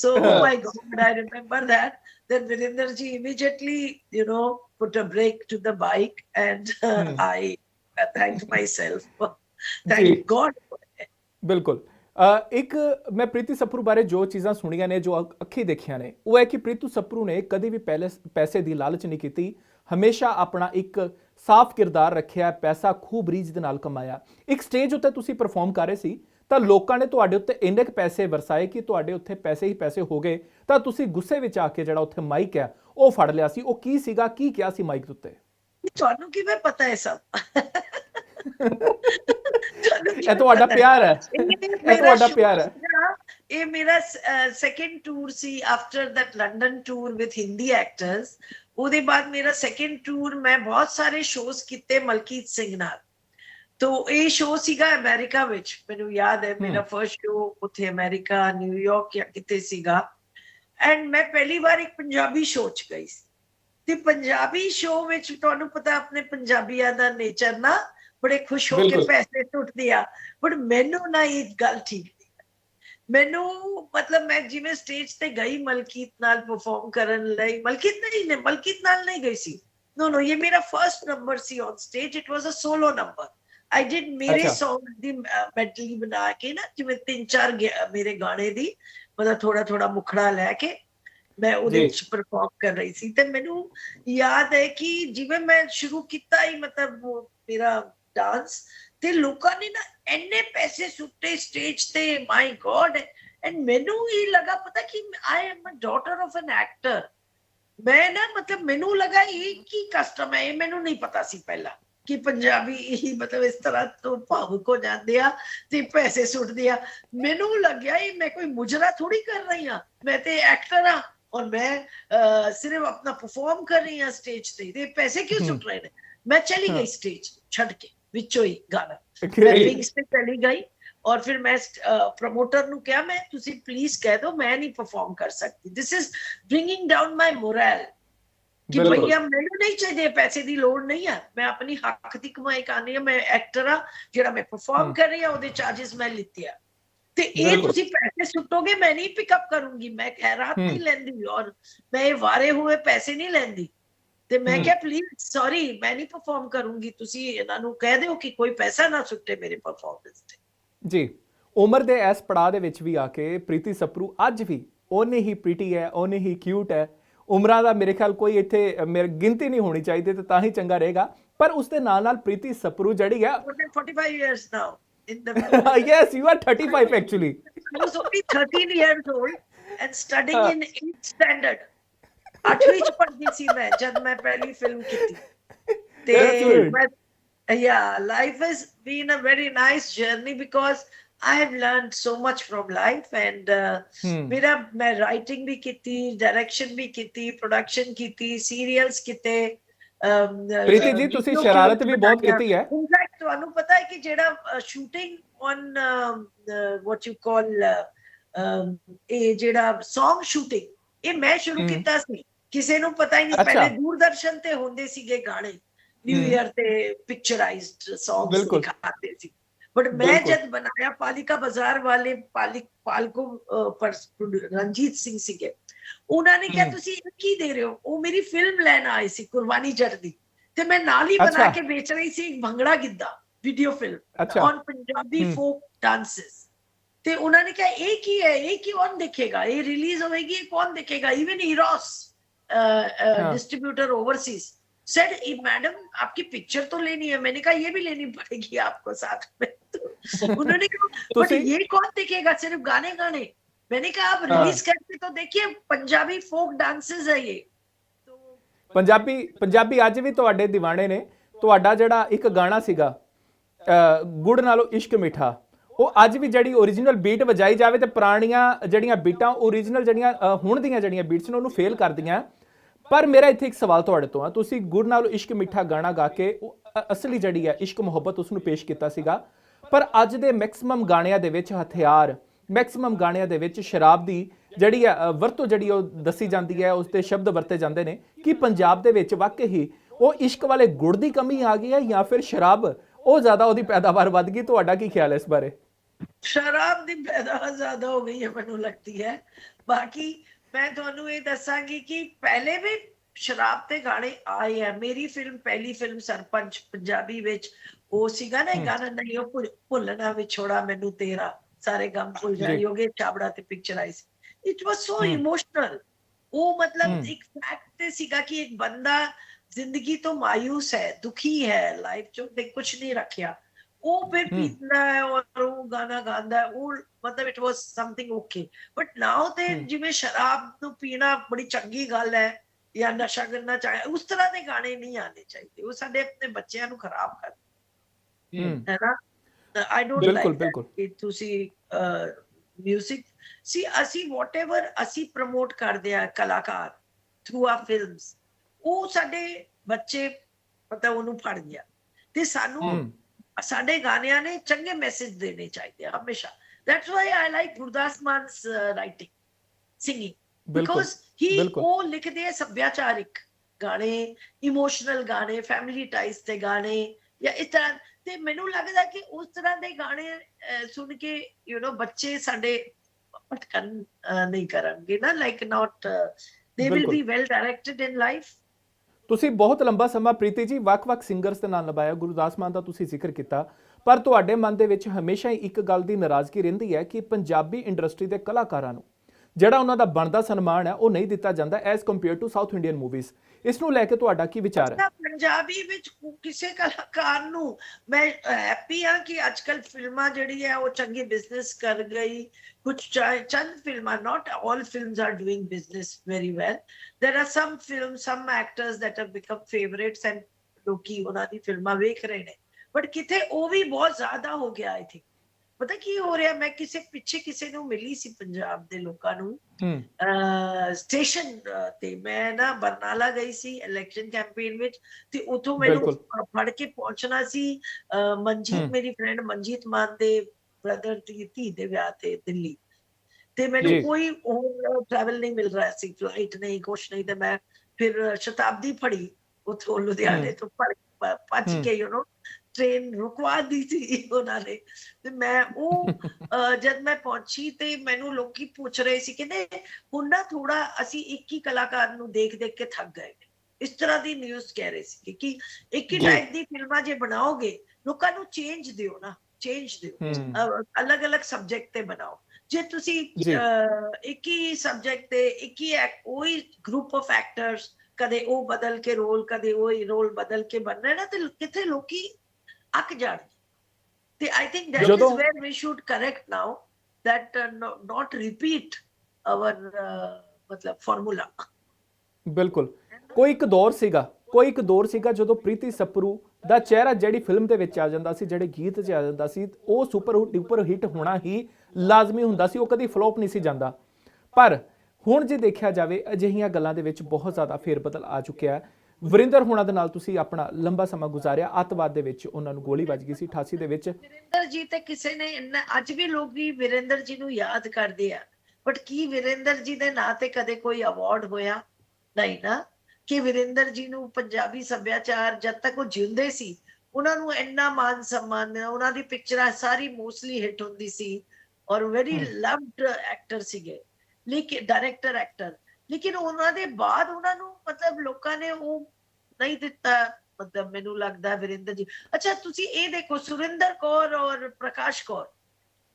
[SPEAKER 1] so oh my god I remember that then Virinder ji immediately you know put a brake to the bike and uh,
[SPEAKER 2] Hmm.
[SPEAKER 1] I uh, thanked myself thank God
[SPEAKER 2] ਬਿਲਕੁਲ ਅ, ਇੱਕ ਮੈਂ ਪ੍ਰੀਤੀ ਸਪਰੂ ਬਾਰੇ ਜੋ ਚੀਜ਼ਾਂ ਸੁਣੀਆਂ ਨੇ, ਜੋ ਅੱਖ- ਅੱਖੀਂ ਦੇਖੀਆਂ ਨੇ, ਉਹ ਹੈ ਕਿ ਪ੍ਰੀਤੂ ਸਪਰੂ ਨੇ ਕਦੇ ਵੀ ਪਹਿਲੇ ਪੈਸੇ ਦੀ ਲਾਲਚ ਨਹੀਂ ਕੀਤੀ। ਹਮੇਸ਼ਾ ਆਪਣਾ ਇੱਕ ਸਾਫ਼ ਕਿਰਦਾਰ ਰੱਖਿਆ, ਪੈਸਾ ਖੂਬ ਰੀਝ ਦੇ ਨਾਲ ਕਮਾਇਆ। ਇੱਕ ਸਟੇਜ ਉੱਤੇ ਤੁਸੀਂ ਪਰਫਾਰਮ ਕਰ ਰਹੇ ਸੀ, ਤਾਂ ਲੋਕਾਂ ਨੇ ਤੁਹਾਡੇ ਉੱਤੇ ਇੰਨੇ ਕੁ ਪੈਸੇ ਵਰਸਾਏ ਕਿ ਤੁਹਾਡੇ ਉੱਥੇ ਪੈਸੇ ਹੀ ਪੈਸੇ ਹੋ ਗਏ। ਤਾਂ ਤੁਸੀਂ ਗੁੱਸੇ ਵਿੱਚ ਆ ਕੇ ਜਿਹੜਾ ਉੱਥੇ ਮਾਈਕ ਹੈ, ਉਹ ਫੜ ਲਿਆ ਸੀ। ਉਹ ਕੀ ਸੀਗਾ, ਕੀ ਕਿਹਾ ਸੀ ਮਾਈਕ ਦੇ ਉੱਤੇ?
[SPEAKER 1] ਤੁਹਾਨੂੰ ਕਿਵੇਂ ਪਤਾ ਹੈ ਸਭ?
[SPEAKER 2] ਇਹ ਤੁਹਾਡਾ? ਪਿਆਰ ਹੈ।
[SPEAKER 1] ਇਹ
[SPEAKER 2] ਤੁਹਾਡਾ ਪਿਆਰ ਹੈ।
[SPEAKER 1] ਇਹ ਮੇਰਾ second tour C after that London tour with Hindi actors ਉਹਦੇ ਬਾਅਦ ਮੇਰਾ ਸੈਕੰਡ ਟੂਰ ਮੈਂ ਬਹੁਤ ਸਾਰੇ ਸ਼ੋਜ਼ ਕੀਤੇ ਮਲਕੀਤ ਸਿੰਘ ਨਾਲ। ਤੋ ਇਹ ਸ਼ੋਅ ਸੀਗਾ ਅਮਰੀਕਾ ਵਿੱਚ ਮੈਨੂੰ ਯਾਦ ਹੈ ਮੇਰਾ ਫਰਸਟ ਸ਼ੋਅ ਉੱਥੇ ਅਮਰੀਕਾ ਨਿਊਯਾਰਕ ਜਾਂ ਕਿਤੇ ਸੀਗਾ। ਐਂਡ ਮੈਂ ਪਹਿਲੀ ਵਾਰ ਇੱਕ ਪੰਜਾਬੀ ਸ਼ੋਅ 'ਚ ਗਈ ਸੀ। ਤੇ ਪੰਜਾਬੀ ਸ਼ੋਅ ਵਿੱਚ ਤੁਹਾਨੂੰ ਪਤਾ ਆਪਣੇ ਪੰਜਾਬੀਆਂ ਦਾ ਨੇਚਰ ਨਾ ਬੜੇ ਖੁਸ਼ ਹੋ ਕੇ। ਪੈਸੇ ਸੁੱਟਦੇ ਆ ਬਟ ਮੈਨੂੰ ਨਾ ਇਹ ਗੱਲ ਠੀਕ ਨਹੀਂ ਮੈਨੂੰ ਮਤਲਬ ਮੈਂ ਜਿਵੇਂ ਸਟੇਜ ਤੇ ਗਈ ਮਲਕੀਤ ਨਾਲ ਪਰਫਾਰਮ ਕਰਨ ਲਈ ਮਲਕੀਤ ਨਹੀਂ ਨੇ ਮਲਕੀਤ ਨਾਲ ਨਹੀਂ ਗਈ ਸੀ ਨੋ ਨੋ ਇਹ ਮੇਰਾ first number C on stage it was a solo number I did ਮੇਰੇ। Song ਦੀ ਮੈਡਲੀ ਬਣਾ ਕੇ ਨਾ ਜਿਵੇਂ ਤਿੰਨ ਚਾਰ ਮੇਰੇ ਗਾਣੇ ਦੀ ਮਤਲਬ ਥੋੜਾ ਥੋੜਾ ਮੁਖੜਾ ਲੈ ਕੇ ਮੈਂ ਉਹਦੇ। ਵਿੱਚ ਪਰਫਾਰਮ ਕਰ ਰਹੀ ਸੀ ਤੇ ਮੈਨੂੰ ਯਾਦ ਹੈ ਕਿ ਜਿਵੇਂ ਮੈਂ ਸ਼ੁਰੂ ਕੀਤਾ ਹੀ ਮਤਲਬ ਮੇਰਾ ਡਾਂਸ ਤੇ ਲੋਕਾਂ ਨੇ ਨਾ ਇੰਨੇ ਪੈਸੇ ਸੁੱਟੇ ਸਟੇਜ ਤੇ ਮਾਈ ਗੋਡ ਐਂਡ ਮੈਨੂੰ ਇਹ ਲੱਗਾ ਪਤਾ ਕਿ I am a daughter of an actor ਮੈਂ ਨਾ ਮਤਲਬ ਮੈਨੂੰ ਲੱਗਾ ਇਹ ਕੀ ਕਸਟਮ ਹੈ ਇਹ ਮੈਨੂੰ ਨਹੀਂ ਪਤਾ ਸੀ ਪਹਿਲਾਂ ਕਿ ਪੰਜਾਬੀ ਹੀ ਮਤਲਬ ਇਸ ਤਰ੍ਹਾਂ ਤੋਂ ਭਾਵੁਕ ਹੋ ਜਾਂਦੇ ਆ ਤੇ ਪੈਸੇ ਸੁੱਟਦੇ ਆ ਮੈਨੂੰ ਲੱਗਿਆ ਇਹ ਮੈਂ ਕੋਈ ਮੁਜਰਾ ਥੋੜੀ ਕਰ ਰਹੀ ਆ ਮੈਂ ਤੇ ਐਕਟਰ ਆ ਔਰ ਮੈਂ ਅਹ, ਸਿਰਫ ਆਪਣਾ ਪਰਫਾਰਮ ਕਰ ਰਹੀ ਹਾਂ ਸਟੇਜ ਤੇ ਤੇ ਪੈਸੇ ਕਿਉਂ
[SPEAKER 2] ਹਮ।
[SPEAKER 1] ਸੁੱਟ ਰਹੇ ਨੇ ਮੈਂ ਚਲੀ
[SPEAKER 2] ਹਾਂ।
[SPEAKER 1] ਗਈ ਸਟੇਜ ਛੱਡ ਕੇ ਵਿੱਚੋਂ ਹੀ ਗਾਣਾ ਮੈਂ. ਵਿੰਗਸ ਤੇ ਚਲੀ ਗਈ ਔਰ ਫਿਰ ਮੈਂ ਪ੍ਰੋਮੋਟਰ ਨੂੰ ਕਿਹਾ ਮੈਂ ਤੁਸੀਂ ਪਲੀਜ਼ ਕਹਿ ਦਿਓ ਮੈਂ ਨਹੀਂ ਪਰਫਾਰਮ ਕਰ ਸਕਦੀ this is bringing down my morale ਕਿ। ਭਈਆ ਮੈਨੂੰ ਨਹੀਂ ਚਾਹੀਦੇ ਪੈਸੇ ਦੀ ਲੋੜ ਨਹੀਂ ਆ ਮੈਂ ਆਪਣੀ ਹੱਕ ਦੀ ਕਮਾਈ ਕਰਨੀ ਆ ਮੈਂ ਐਕਟਰ ਆ ਜਿਹੜਾ ਮੈਂ ਪਰਫਾਰਮ। ਕਰ ਰਹੀ ਆ ਉਹਦੇ ਚਾਰजेस ਮੈਂ ਲਿੱਤੇ ਆ ਤੇ ਇਹ। ਤੁਸੀਂ ਪੈਸੇ ਸੁੱਟੋਗੇ ਮੈਂ ਨਹੀਂ ਪਿਕਅਪ ਕਰੂੰਗੀ ਮੈਂ ਖੈਰਾਤ। ਨਹੀਂ ਲੈਂਦੀ ਔਰ ਮੈਂ ਇਹ ਵਾਰੇ ਹੋਏ ਪੈਸੇ ਨਹੀਂ ਲੈਂਦੀ ਤੇ ਮੈਂ। ਕਿਹਾ ਪਲੀਜ਼ ਸੌਰੀ ਮੈਂ ਨਹੀਂ ਪਰਫਾਰਮ ਕਰੂੰਗੀ ਤੁਸੀਂ ਇਹਨਾਂ ਨੂੰ ਕਹਿ ਦਿਓ ਕਿ ਕੋਈ ਪੈਸਾ ਨਾ ਸੁੱਟੇ ਮੇਰੇ ਪਰਫਾਰਮੈਂਸ ਤੇ
[SPEAKER 2] ਜੀ ਉਮਰ ਦੇ ਇਸ ਪੜਾਅ ਦੇ ਵਿੱਚ ਵੀ ਆ ਕੇ ਪ੍ਰੀਤੀ ਸਪਰੂ ਅੱਜ ਵੀ ਉਹਨੇ ਹੀ ਪ੍ਰੀਟੀ ਹੈ ਉਹਨੇ ਹੀ ਕਿਊਟ ਹੈ ਉਮਰਾਂ ਦਾ ਮੇਰੇ ਖਿਆਲ ਕੋਈ ਇੱਥੇ ਮੇਰੇ ਗਿਣਤੀ ਨਹੀਂ ਹੋਣੀ ਚਾਹੀਦੀ ਤੇ ਤਾਂ ਹੀ ਚੰਗਾ ਰਹੇਗਾ ਪਰ ਉਸ ਦੇ ਨਾਲ ਨਾਲ ਪ੍ਰੀਤੀ ਸਪਰੂ ਜਿਹੜੀ ਹੈ
[SPEAKER 1] More than 45 years now in the.
[SPEAKER 2] Yes you are 35 actually
[SPEAKER 1] I was only 13 years old and studying [laughs] in 8th standard. ਅੱਠਵੀਂ ਚ ਪੜ੍ਹਦੀ ਸੀ ਮੈਂ ਜਦ ਮੈਂ ਪਹਿਲੀ ਫਿਲਮ ਕੀਤੀ ਤੇ
[SPEAKER 2] That's good.
[SPEAKER 1] ਮੈਂ yeah life has been a very nice journey because I have learned so much from life and uh,
[SPEAKER 2] Hmm.
[SPEAKER 1] ਮੇਰਾ ਮੈਂ ਰਾਈਟਿੰਗ ਵੀ ਕੀਤੀ ਡਾਇਰੈਕਸ਼ਨ ਵੀ ਕੀਤੀ ਪ੍ਰੋਡਕਸ਼ਨ ਕੀਤੀ ਸੀਰੀਅਲਸ ਕੀਤੇ um,
[SPEAKER 2] ਪ੍ਰੀਤੀ ਜੀ ਤੁਸੀਂ ਸ਼ਰਾਰਤ ਵੀ ਬਹੁਤ ਕੀਤੀ ਹੈ
[SPEAKER 1] ਇਨਫੈਕਟ ਤੁਹਾਨੂੰ ਪਤਾ ਹੈ ਕਿ ਜਿਹੜਾ shooting on what you call ਇਹ ਜਿਹੜਾ Song ਸ਼ੂਟਿੰਗ ਇਹ ਮੈਂ ਸ਼ੁਰੂ
[SPEAKER 2] ਹਮ।
[SPEAKER 1] ਕੀਤਾ ਸੀ ਕਿਸੇ ਨੂੰ ਪਤਾ ਹੀ ਨਹੀਂ
[SPEAKER 2] ਅੱਛਾ।
[SPEAKER 1] ਪਹਿਲੇ ਦੂਰਦਰਸ਼ਨ ਤੇ ਹੁੰਦੇ ਸੀਗੇ ਗਾਣੇ ਨਿਊ
[SPEAKER 2] ਹਮ।
[SPEAKER 1] ਇਅਰ ਤੇ ਪਿਕਚਰਾਈਜ਼ਡ ਸੌਂਗਸ
[SPEAKER 2] ਬਿਲਕੁਲ।
[SPEAKER 1] ਦਿਖਾਉਂਦੇ ਸੀ ਬਟ ਮੈਂ
[SPEAKER 2] ਬਿਲਕੁਲ।
[SPEAKER 1] ਜਦ ਬਣਾਇਆ ਪਾਲਿਕਾ ਬਾਜ਼ਾਰ ਵਾਲੇ ਪਾਲਿਕ ਪਾਲਕੋ ਅਹ, ਪਰ ਰਣਜੀਤ ਸਿੰਘ ਸੀਗੇ ਉਹਨਾਂ ਨੇ ਕਿਹਾ
[SPEAKER 2] ਹਮ।
[SPEAKER 1] ਤੁਸੀਂ ਇਹ ਕੀ ਦੇ ਰਹੇ ਹੋ ਉਹ ਮੇਰੀ ਫਿਲਮ ਲੈਣ ਆਏ ਸੀ ਕੁਰਬਾਨੀ ਜੱਟ ਦੀ ਤੇ ਮੈਂ ਨਾਲ ਹੀ ਬਣਾ
[SPEAKER 2] ਅੱਛਾ।
[SPEAKER 1] ਕੇ ਵੇਚ ਰਹੀ ਸੀ ਇੱਕ ਭੰਗੜਾ ਗਿੱਧਾ ਵੀਡੀਓ ਫਿਲਮ
[SPEAKER 2] ਅੱਛਾ
[SPEAKER 1] on Punjabi
[SPEAKER 2] hmm.
[SPEAKER 1] Folk dances ਤੇ ਉਹਨਾਂ ਨੇ ਕਿਹਾ ਇਹ ਕੀ ਹੈ ਇਹ ਕੀ ਕੌਣ ਦੇਖੇਗਾ ਇਹ ਰਿਲੀਜ਼ ਹੋਏਗੀ ਇਹ ਕੌਣ ਦੇਖੇਗਾ इवन हीरोस
[SPEAKER 2] हाँ।
[SPEAKER 1] distributor overseas sir madam आपकी पिक्चर तो लेनी है. मैंने कहा ये भी लेनी पड़ेगी आपको साथ में. [laughs] तो उन्होंने कहा [laughs] तो
[SPEAKER 2] बट
[SPEAKER 1] ये कौन देखेगा? सिर्फ़ गाने गाने? मैंने कहा आप रिलीज़ करके तो देखिए पंजाबी फोक डांसेस है ये. तो
[SPEAKER 2] ਪੰਜਾਬੀ ਪੰਜਾਬੀ ਅੱਜ ਵੀ ਤੁਹਾਡੇ دیਵਾਨੇ ਨੇ ਤੁਹਾਡਾ ਜਿਹੜਾ एक गाना ਸੀਗਾ गुड़ नालो इश्क ਮਿੱਠਾ ਉਹ ਅੱਜ ਵੀ ਜਿਹੜੀ ਓਰੀਜਨਲ ਬੀਟ ਵਜਾਈ ਜਾਵੇ ਤੇ ਪੁਰਾਣੀਆਂ ਜਿਹੜੀਆਂ ਬੀਟਾਂ ਓਰੀਜਨਲ ਜਿਹੜੀਆਂ ਹੁਣ ਦੀਆਂ ਜਿਹੜੀਆਂ ਬੀਟਸ ਨੇ ਉਹਨੂੰ ਫੇਲ ਕਰਦੀਆਂ। ਪਰ ਮੇਰਾ ਇੱਥੇ ਇੱਕ ਸਵਾਲ ਤੁਹਾਡੇ ਤੋਂ ਆ। ਤੁਸੀਂ ਗੁਰ ਨਾਲੋਂ ਇਸ਼ਕ ਮਿੱਠਾ ਗਾਣਾ ਗਾ ਕੇ ਉਹ ਅਸਲੀ ਜਿਹੜੀ ਹੈ ਇਸ਼ਕ ਮੁਹੱਬਤ ਉਸ ਨੂੰ ਪੇਸ਼ ਕੀਤਾ ਸੀਗਾ। ਪਰ ਅੱਜ ਦੇ ਮੈਕਸਿਮਮ ਗਾਣਿਆਂ ਦੇ ਵਿੱਚ ਹਥਿਆਰ ਮੈਕਸਿਮਮ ਗਾਣਿਆਂ ਦੇ ਵਿੱਚ ਸ਼ਰਾਬ ਦੀ ਜਿਹੜੀ ਹੈ ਵਰਤੋਂ ਜਿਹੜੀ ਉਹ ਦੱਸੀ ਜਾਂਦੀ ਹੈ, ਉਸ ਦੇ ਸ਼ਬਦ ਵਰਤੇ ਜਾਂਦੇ ਨੇ ਕਿ ਪੰਜਾਬ ਦੇ ਵਿੱਚ ਵਾਕਈ ਹੀ ਉਹ ਇਸ਼ਕ ਵਾਲੇ ਗੁੜ ਦੀ ਕਮੀ ਆ ਗਈ ਹੈ ਜਾਂ ਫਿਰ ਸ਼ਰਾਬ ਉਹ ਜ਼ਿਆਦਾ ਉਹਦੀ ਪੈਦਾਵਾਰ ਵੱਧ ਗਈ। ਤੁਹਾਡਾ ਕੀ ਖਿਆਲ ਹੈ ਇਸ ਬਾਰੇ?
[SPEAKER 1] ਸ਼ਰਾਬ ਦੀ ਪੈਦਾਵਾਰ ਜ਼ਿਆਦਾ ਹੋ ਗਈ ਹੈ ਮੈਨੂੰ ਲੱਗਦੀ ਹੈ ਬਾਕੀ ਮੈਂ ਤੁਹਾਨੂੰ ਇਹ ਦੱਸਾਂਗੀ ਕਿ ਪਹਿਲੇ ਵੀ ਸ਼ਰਾਬ ਤੇ ਗਾਣੇ ਆਏ ਆ ਮੇਰੀ ਫਿਲਮ ਪਹਿਲੀ ਫਿਲਮ ਸਰਪੰਚ ਪੰਜਾਬੀ ਵਿੱਚ ਉਹ ਸੀਗਾ ਨਾ। ਗਾਣਾ ਨਹੀਂ ਉਹ ਭੁੱਲ- ਭੁੱਲਣਾ ਵਿਛੋੜਾ ਮੈਨੂੰ ਤੇਰਾ ਸਾਰੇ ਗਮ ਭੁੱਲ। ਜਾਈਓਗੇ ਚਾਬੜਾ ਤੇ ਪਿਕਚਰ ਆਈ ਸੀ ਇਟ ਵਾਸ ਸੋ। ਇਮੋਸ਼ਨਲ ਉਹ ਮਤਲਬ। ਇੱਕ ਫੈਕਟ ਤੇ ਸੀਗਾ ਕਿ ਇੱਕ ਬੰਦਾ ਜ਼ਿੰਦਗੀ ਤੋਂ ਮਾਇੂਸ ਹੈ ਦੁਖੀ ਹੈ ਲਾਈਫ ਚੋਂ ਤੇ ਕੁਝ ਨਹੀਂ ਰੱਖਿਆ ਉਹ ਫਿਰ। ਪੀਂਦਾ ਹੈ ਔਰ ਉਹ ਗਾਣਾ ਗਾਉਂਦਾ ਹੈ ਉਹ ਮਤਲਬ it was something okay but now ਤੇ। ਜਿਵੇਂ ਸ਼ਰਾਬ ਨੂੰ ਪੀਣਾ ਬੜੀ ਚੰਗੀ ਗੱਲ ਹੈ ਜਾਂ ਨਸ਼ਾ ਕਰਨਾ ਚਾਹੇ ਉਸ ਤਰ੍ਹਾਂ ਦੇ ਗਾਣੇ ਨਹੀਂ ਆਣੇ ਚਾਹੀਦੇ। ਉਹ ਸਾਡੇ ਆਪਣੇ ਬੱਚਿਆਂ ਨੂੰ ਖਰਾਬ ਕਰ
[SPEAKER 2] ਹਮ,
[SPEAKER 1] ਹੈ। ਨਾ। ਆਈ ਡੋਨਟ ਲਾਈਕ
[SPEAKER 2] ਬਿਲਕੁਲ
[SPEAKER 1] ਤੁਸੀਂ ਮਿਊਜ਼ਿਕ ਸੀ ਅਸੀਂ ਵਾਟਐਵਰ ਅਸੀਂ ਪ੍ਰਮੋਟ ਕਰਦੇ ਆ ਕਲਾਕਾਰ ਥਰੂ ਆ ਫਿਲਮਸ ਉਹ ਸਾਡੇ ਬੱਚੇ ਪਤਾ ਉਹਨੂੰ ਫੜ ਗਿਆ। ਤੇ ਸਾਨੂੰ ਸਾਡੇ ਗਾਣਿਆਂ ਨੇ ਚੰਗੇ ਮੈਸੇਜ ਦੇਣੇ ਚਾਹੀਦੇ ਆ ਹਮੇਸ਼ਾ that's why I like Gurdas Maan's writing
[SPEAKER 2] singing
[SPEAKER 1] because ਹੀ। ਉਹ ਲਿਖਦੇ ਆ ਸੱਭਿਆਚਾਰਿਕ ਗਾਣੇ ਇਮੋਸ਼ਨਲ ਗਾਣੇ ਫੈਮਿਲੀ ਟਾਈਸ ਤੇ ਗਾਣੇ ਜਾਂ ਇਸ ਤਰ੍ਹਾਂ ਤੇ ਮੈਨੂੰ ਲੱਗਦਾ ਕਿ ਉਸ ਤਰ੍ਹਾਂ ਦੇ ਗਾਣੇ ਸੁਣ ਕੇ ਯੂ نو ਬੱਚੇ ਸਾਡੇ ਅਹ, ਨਹੀਂ ਕਰਨਗੇ ਨਾ like not they
[SPEAKER 2] will.
[SPEAKER 1] Be well directed in life
[SPEAKER 2] ਤੁਸੀਂ ਬਹੁਤ ਲੰਬਾ ਸਮਾਂ ਪ੍ਰੀਤੀ ਜੀ ਵੱਖ-ਵੱਖ ਸਿੰਗਰਸ ਦੇ ਨਾਲ ਨਿਭਾਇਆ ਗੁਰਦਾਸ ਮਾਨ ਦਾ ਤੁਸੀਂ ਜ਼ਿਕਰ ਕੀਤਾ। ਪਰ ਤੁਹਾਡੇ ਮਨ ਦੇ ਵਿੱਚ ਹਮੇਸ਼ਾ ਹੀ ਇੱਕ ਗੱਲ ਦੀ ਨਾਰਾਜ਼ਗੀ ਰਹਿੰਦੀ ਹੈ ਕਿ ਪੰਜਾਬੀ ਇੰਡਸਟਰੀ ਦੇ ਕਲਾਕਾਰਾਂ ਨੂੰ ਜਿਹੜਾ ਉਹਨਾਂ ਦਾ ਬਣਦਾ ਸਨਮਾਨ ਹੈ, ਉਹ ਨਹੀਂ ਦਿੱਤਾ ਜਾਂਦਾ as compare to South Indian movies ਇਸ ਨੂੰ ਲੈ ਕੇ ਤੁਹਾਡਾ ਕੀ ਵਿਚਾਰ ਹੈ
[SPEAKER 1] ਅੱਛਾ, ਪੰਜਾਬੀ ਵਿੱਚ ਕੋ- ਕਿਸੇ ਕਲਾਕਾਰ ਨੂੰ ਮੈਂ ਹੈਪੀ ਹਾਂ ਕਿ ਅੱਜਕੱਲ ਫਿਲਮਾਂ ਜਿਹੜੀ ਹੈ ਉਹ ਚੰਗੀ ਬਿਜ਼ਨਸ ਕਰ ਗਈ ਕੁਝ ਚੰਦ ਫਿਲਮਾਂ not all films are doing business very well there are some films some actors that have become favorites and ਲੋਕੀ ਉਹਨਾਂ ਦੀ ਫਿਲਮਾਂ ਵੇਖ ਰਹੇ ਨੇ ਬਟ ਕਿਤੇ ਉਹ ਵੀ ਬਹੁਤ ਜ਼ਿਆਦਾ ਹੋ ਗਿਆ ਆਈ ਥਿੰਕ ਪਤਾ ਕੀ ਹੋ ਰਿਹਾ? ਮੈਂ ਕਿਸੇ ਪਿੱਛੇ ਕਿਸੇ ਨੂੰ ਮਿਲੀ ਸੀ ਪੰਜਾਬ ਦੇ ਲੋਕਾਂ ਨੂੰ। ਸਟੇਸ਼ਨ ਤੇ ਮੈਂ ਨਾ ਬਰਨਾਲਾ ਗਈ ਸੀ ਇਲੈਕਸ਼ਨ ਕੈਂਪੇਨ ਵਿੱਚ ਤੇ ਉਥੋਂ ਮੈਨੂੰ ਫੜ ਕੇ ਪਹੁੰਚਣਾ ਸੀ। ਮਨਜੀਤ। ਮੇਰੀ ਫਰੈਂਡ ਮਨਜੀਤ ਮਾਨ ਦੇ ਬ੍ਰਦਰ ਦੀ ਧੀ ਦੇ ਵਿਆਹ ਤੇ ਦਿੱਲੀ। ਤੇ। ਮੈਨੂੰ ਕੋਈ ਹੋਰ ਟਰੈਵਲ ਨਹੀਂ ਮਿਲ ਰਿਹਾ ਸੀ ਫਲਾਈਟ ਨਹੀਂ ਕੁਛ ਨਹੀਂ ਤੇ ਮੈਂ ਫਿਰ ਸ਼ਤਾਬਦੀ ਫੜੀ ਉਥੋਂ ਲੁਧਿਆਣੇ ਤੋਂ। ਫੜ ਭੱਜ। ਕੇ ਯੂ نو ਟ੍ਰੇਨ ਰੁਕਵਾ ਦੀ ਸੀ ਉਹਨਾਂ ਨੇ। ਤੇ ਮੈਂ ਉਹ ਜਦ ਮੈਂ ਪਹੁੰਚੀ ਤੇ ਮੈਨੂੰ ਲੋਕੀ ਪੁੱਛ ਰਹੇ ਸੀ ਕਹਿੰਦੇ ਹੁਣ ਨਾ ਥੋੜਾ ਅਸੀਂ ਇੱਕ ਹੀ ਕਲਾਕਾਰ ਨੂੰ ਦੇਖ ਦੇਖ ਕੇ ਥੱਕ ਗਏ। ਇਸ ਤਰ੍ਹਾਂ ਦੀ ਨਿਊਜ਼ ਕਹਿ ਰਹੇ ਸੀ ਕਿ ਇੱਕ ਹੀ। ਟਾਈਪ ਦੀ ਫਿਲਮਾਂ ਜੇ ਬਣਾਓਗੇ ਲੋਕਾਂ ਨੂੰ ਚੇਂਜ ਦਿਓ ਨਾ ਚੇਂਜ ਦਿਓ। ਅਲੱਗ-ਅਲੱਗ ਸਬਜੈਕਟ ਤੇ ਬਣਾਓ। ਜੇ ਤੁਸੀਂ ਇੱਕ ਹੀ ਸਬਜੈਕਟ ਤੇ ਇੱਕ ਹੀ ਉਹੀ ਗਰੁੱਪ ਆਫ ਐਕਟਰਸ ਕਦੇ ਉਹ ਬਦਲ ਕੇ ਰੋਲ ਕਦੇ ਉਹ ਰੋਲ ਬਦਲ ਕੇ ਬਣ ਰਹੇ ਨਾ ਤੇ ਕਿੱਥੇ ਲੋਕੀ ਅੱਕ ਜਾਣਗੇ ਤੇ I think that
[SPEAKER 2] is
[SPEAKER 1] where we should correct now that not repeat our ਮਤਲਬ ਫਾਰਮੂਲਾ
[SPEAKER 2] ਬਿਲਕੁਲ। ਕੋਈ ਇੱਕ ਦੌਰ ਸੀਗਾ ਕੋਈ ਇੱਕ ਦੌਰ ਸੀਗਾ ਜਦੋਂ ਪ੍ਰੀਤੀ ਸਪਰੂ ਦਾ ਚਿਹਰਾ ਜਿਹੜੀ ਫਿਲਮ ਦੇ ਵਿੱਚ ਆ ਜਾਂਦਾ ਸੀ ਜਿਹੜੇ ਗੀਤ 'ਚ ਆ ਜਾਂਦਾ ਸੀ ਉਹ ਸੁਪਰ ਡੂਪਰ ਹਿੱਟ ਹੋਣਾ ਹੀ ਲਾਜ਼ਮੀ ਹੁੰਦਾ ਸੀ ਉਹ ਕਦੀ ਫਲੋਪ ਨਹੀਂ ਸੀ ਜਾਂਦਾ। ਪਰ ਹੁਣ ਜੇ ਦੇਖਿਆ ਜਾਵੇ ਅਜਿਹੀਆਂ ਗੱਲਾਂ ਦੇ ਵਿੱਚ ਬਹੁਤ ਜ਼ਿਆਦਾ ਫੇਰਬਦਲ ਆ ਚੁੱਕਿਆ ਹੈ। ਵਰਿੰਦਰ ਹੋਣਾ ਦੇ ਨਾਲ ਤੁਸੀਂ ਆਪਣਾ ਲੰਬਾ ਸਮਾਂ ਗੁਜ਼ਾਰਿਆ। ਅੱਤਵਾਦ ਦੇ ਵਿੱਚ ਉਹਨਾਂ ਨੂੰ ਗੋਲੀ ਵੱਜ ਗਈ ਸੀ 88 ਦੇ ਵਿੱਚ।
[SPEAKER 1] ਵਿਰੇਂਦਰ ਜੀ ਤੇ ਕਿਸੇ ਨੇ ਅੱਜ ਵੀ ਲੋਕ ਵੀ ਵਿਰੇਂਦਰ ਜੀ ਨੂੰ ਯਾਦ ਕਰਦੇ ਆ। ਬਟ ਕੀ ਵਿਰੇਂਦਰ ਜੀ ਦੇ ਨਾਂ ਤੇ ਕਦੇ ਕੋਈ ਅਵਾਰਡ ਹੋਇਆ? ਨਹੀਂ ਨਾ। ਕਿ ਵਿਰੇਂਦਰ ਜੀ ਨੂੰ ਪੰਜਾਬੀ ਸੱਭਿਆਚਾਰ ਜਦ ਤੱਕ ਉਹ ਜਿਉਂਦੇ ਸੀ ਉਹਨਾਂ ਨੂੰ ਇੰਨਾ ਮਾਨ ਸਨਮਾਨ ਉਹਨਾਂ ਦੀ ਪਿਕਚਰਾਂ ਸਾਰੀ ਮੋਸਟਲੀ ਹਿੱਟ ਹੁੰਦੀ ਸੀ। ਔਰ ਵੈਰੀ। ਲਵਡ ਐਕਟਰ ਸੀਗੇ। ਲੇਕਿਨ ਡਾਇਰੈਕਟਰ ਐਕਟਰ ਲੇਕਿਨ ਉਹਨਾਂ ਦੇ ਬਾਅਦ ਉਹਨਾਂ ਨੂੰ ਮਤਲਬ ਲੋਕਾਂ ਨੇ ਉਹ ਨਹੀਂ ਦਿੱਤਾ। ਮਤਲਬ ਮੈਨੂੰ ਲੱਗਦਾ ਵਿਰਿੰਦਰ ਜੀ। ਅੱਛਾ ਤੁਸੀਂ ਇਹ ਦੇਖੋ ਸੁਰਿੰਦਰ ਕੌਰ ਔਰ ਪ੍ਰਕਾਸ਼ ਕੌਰ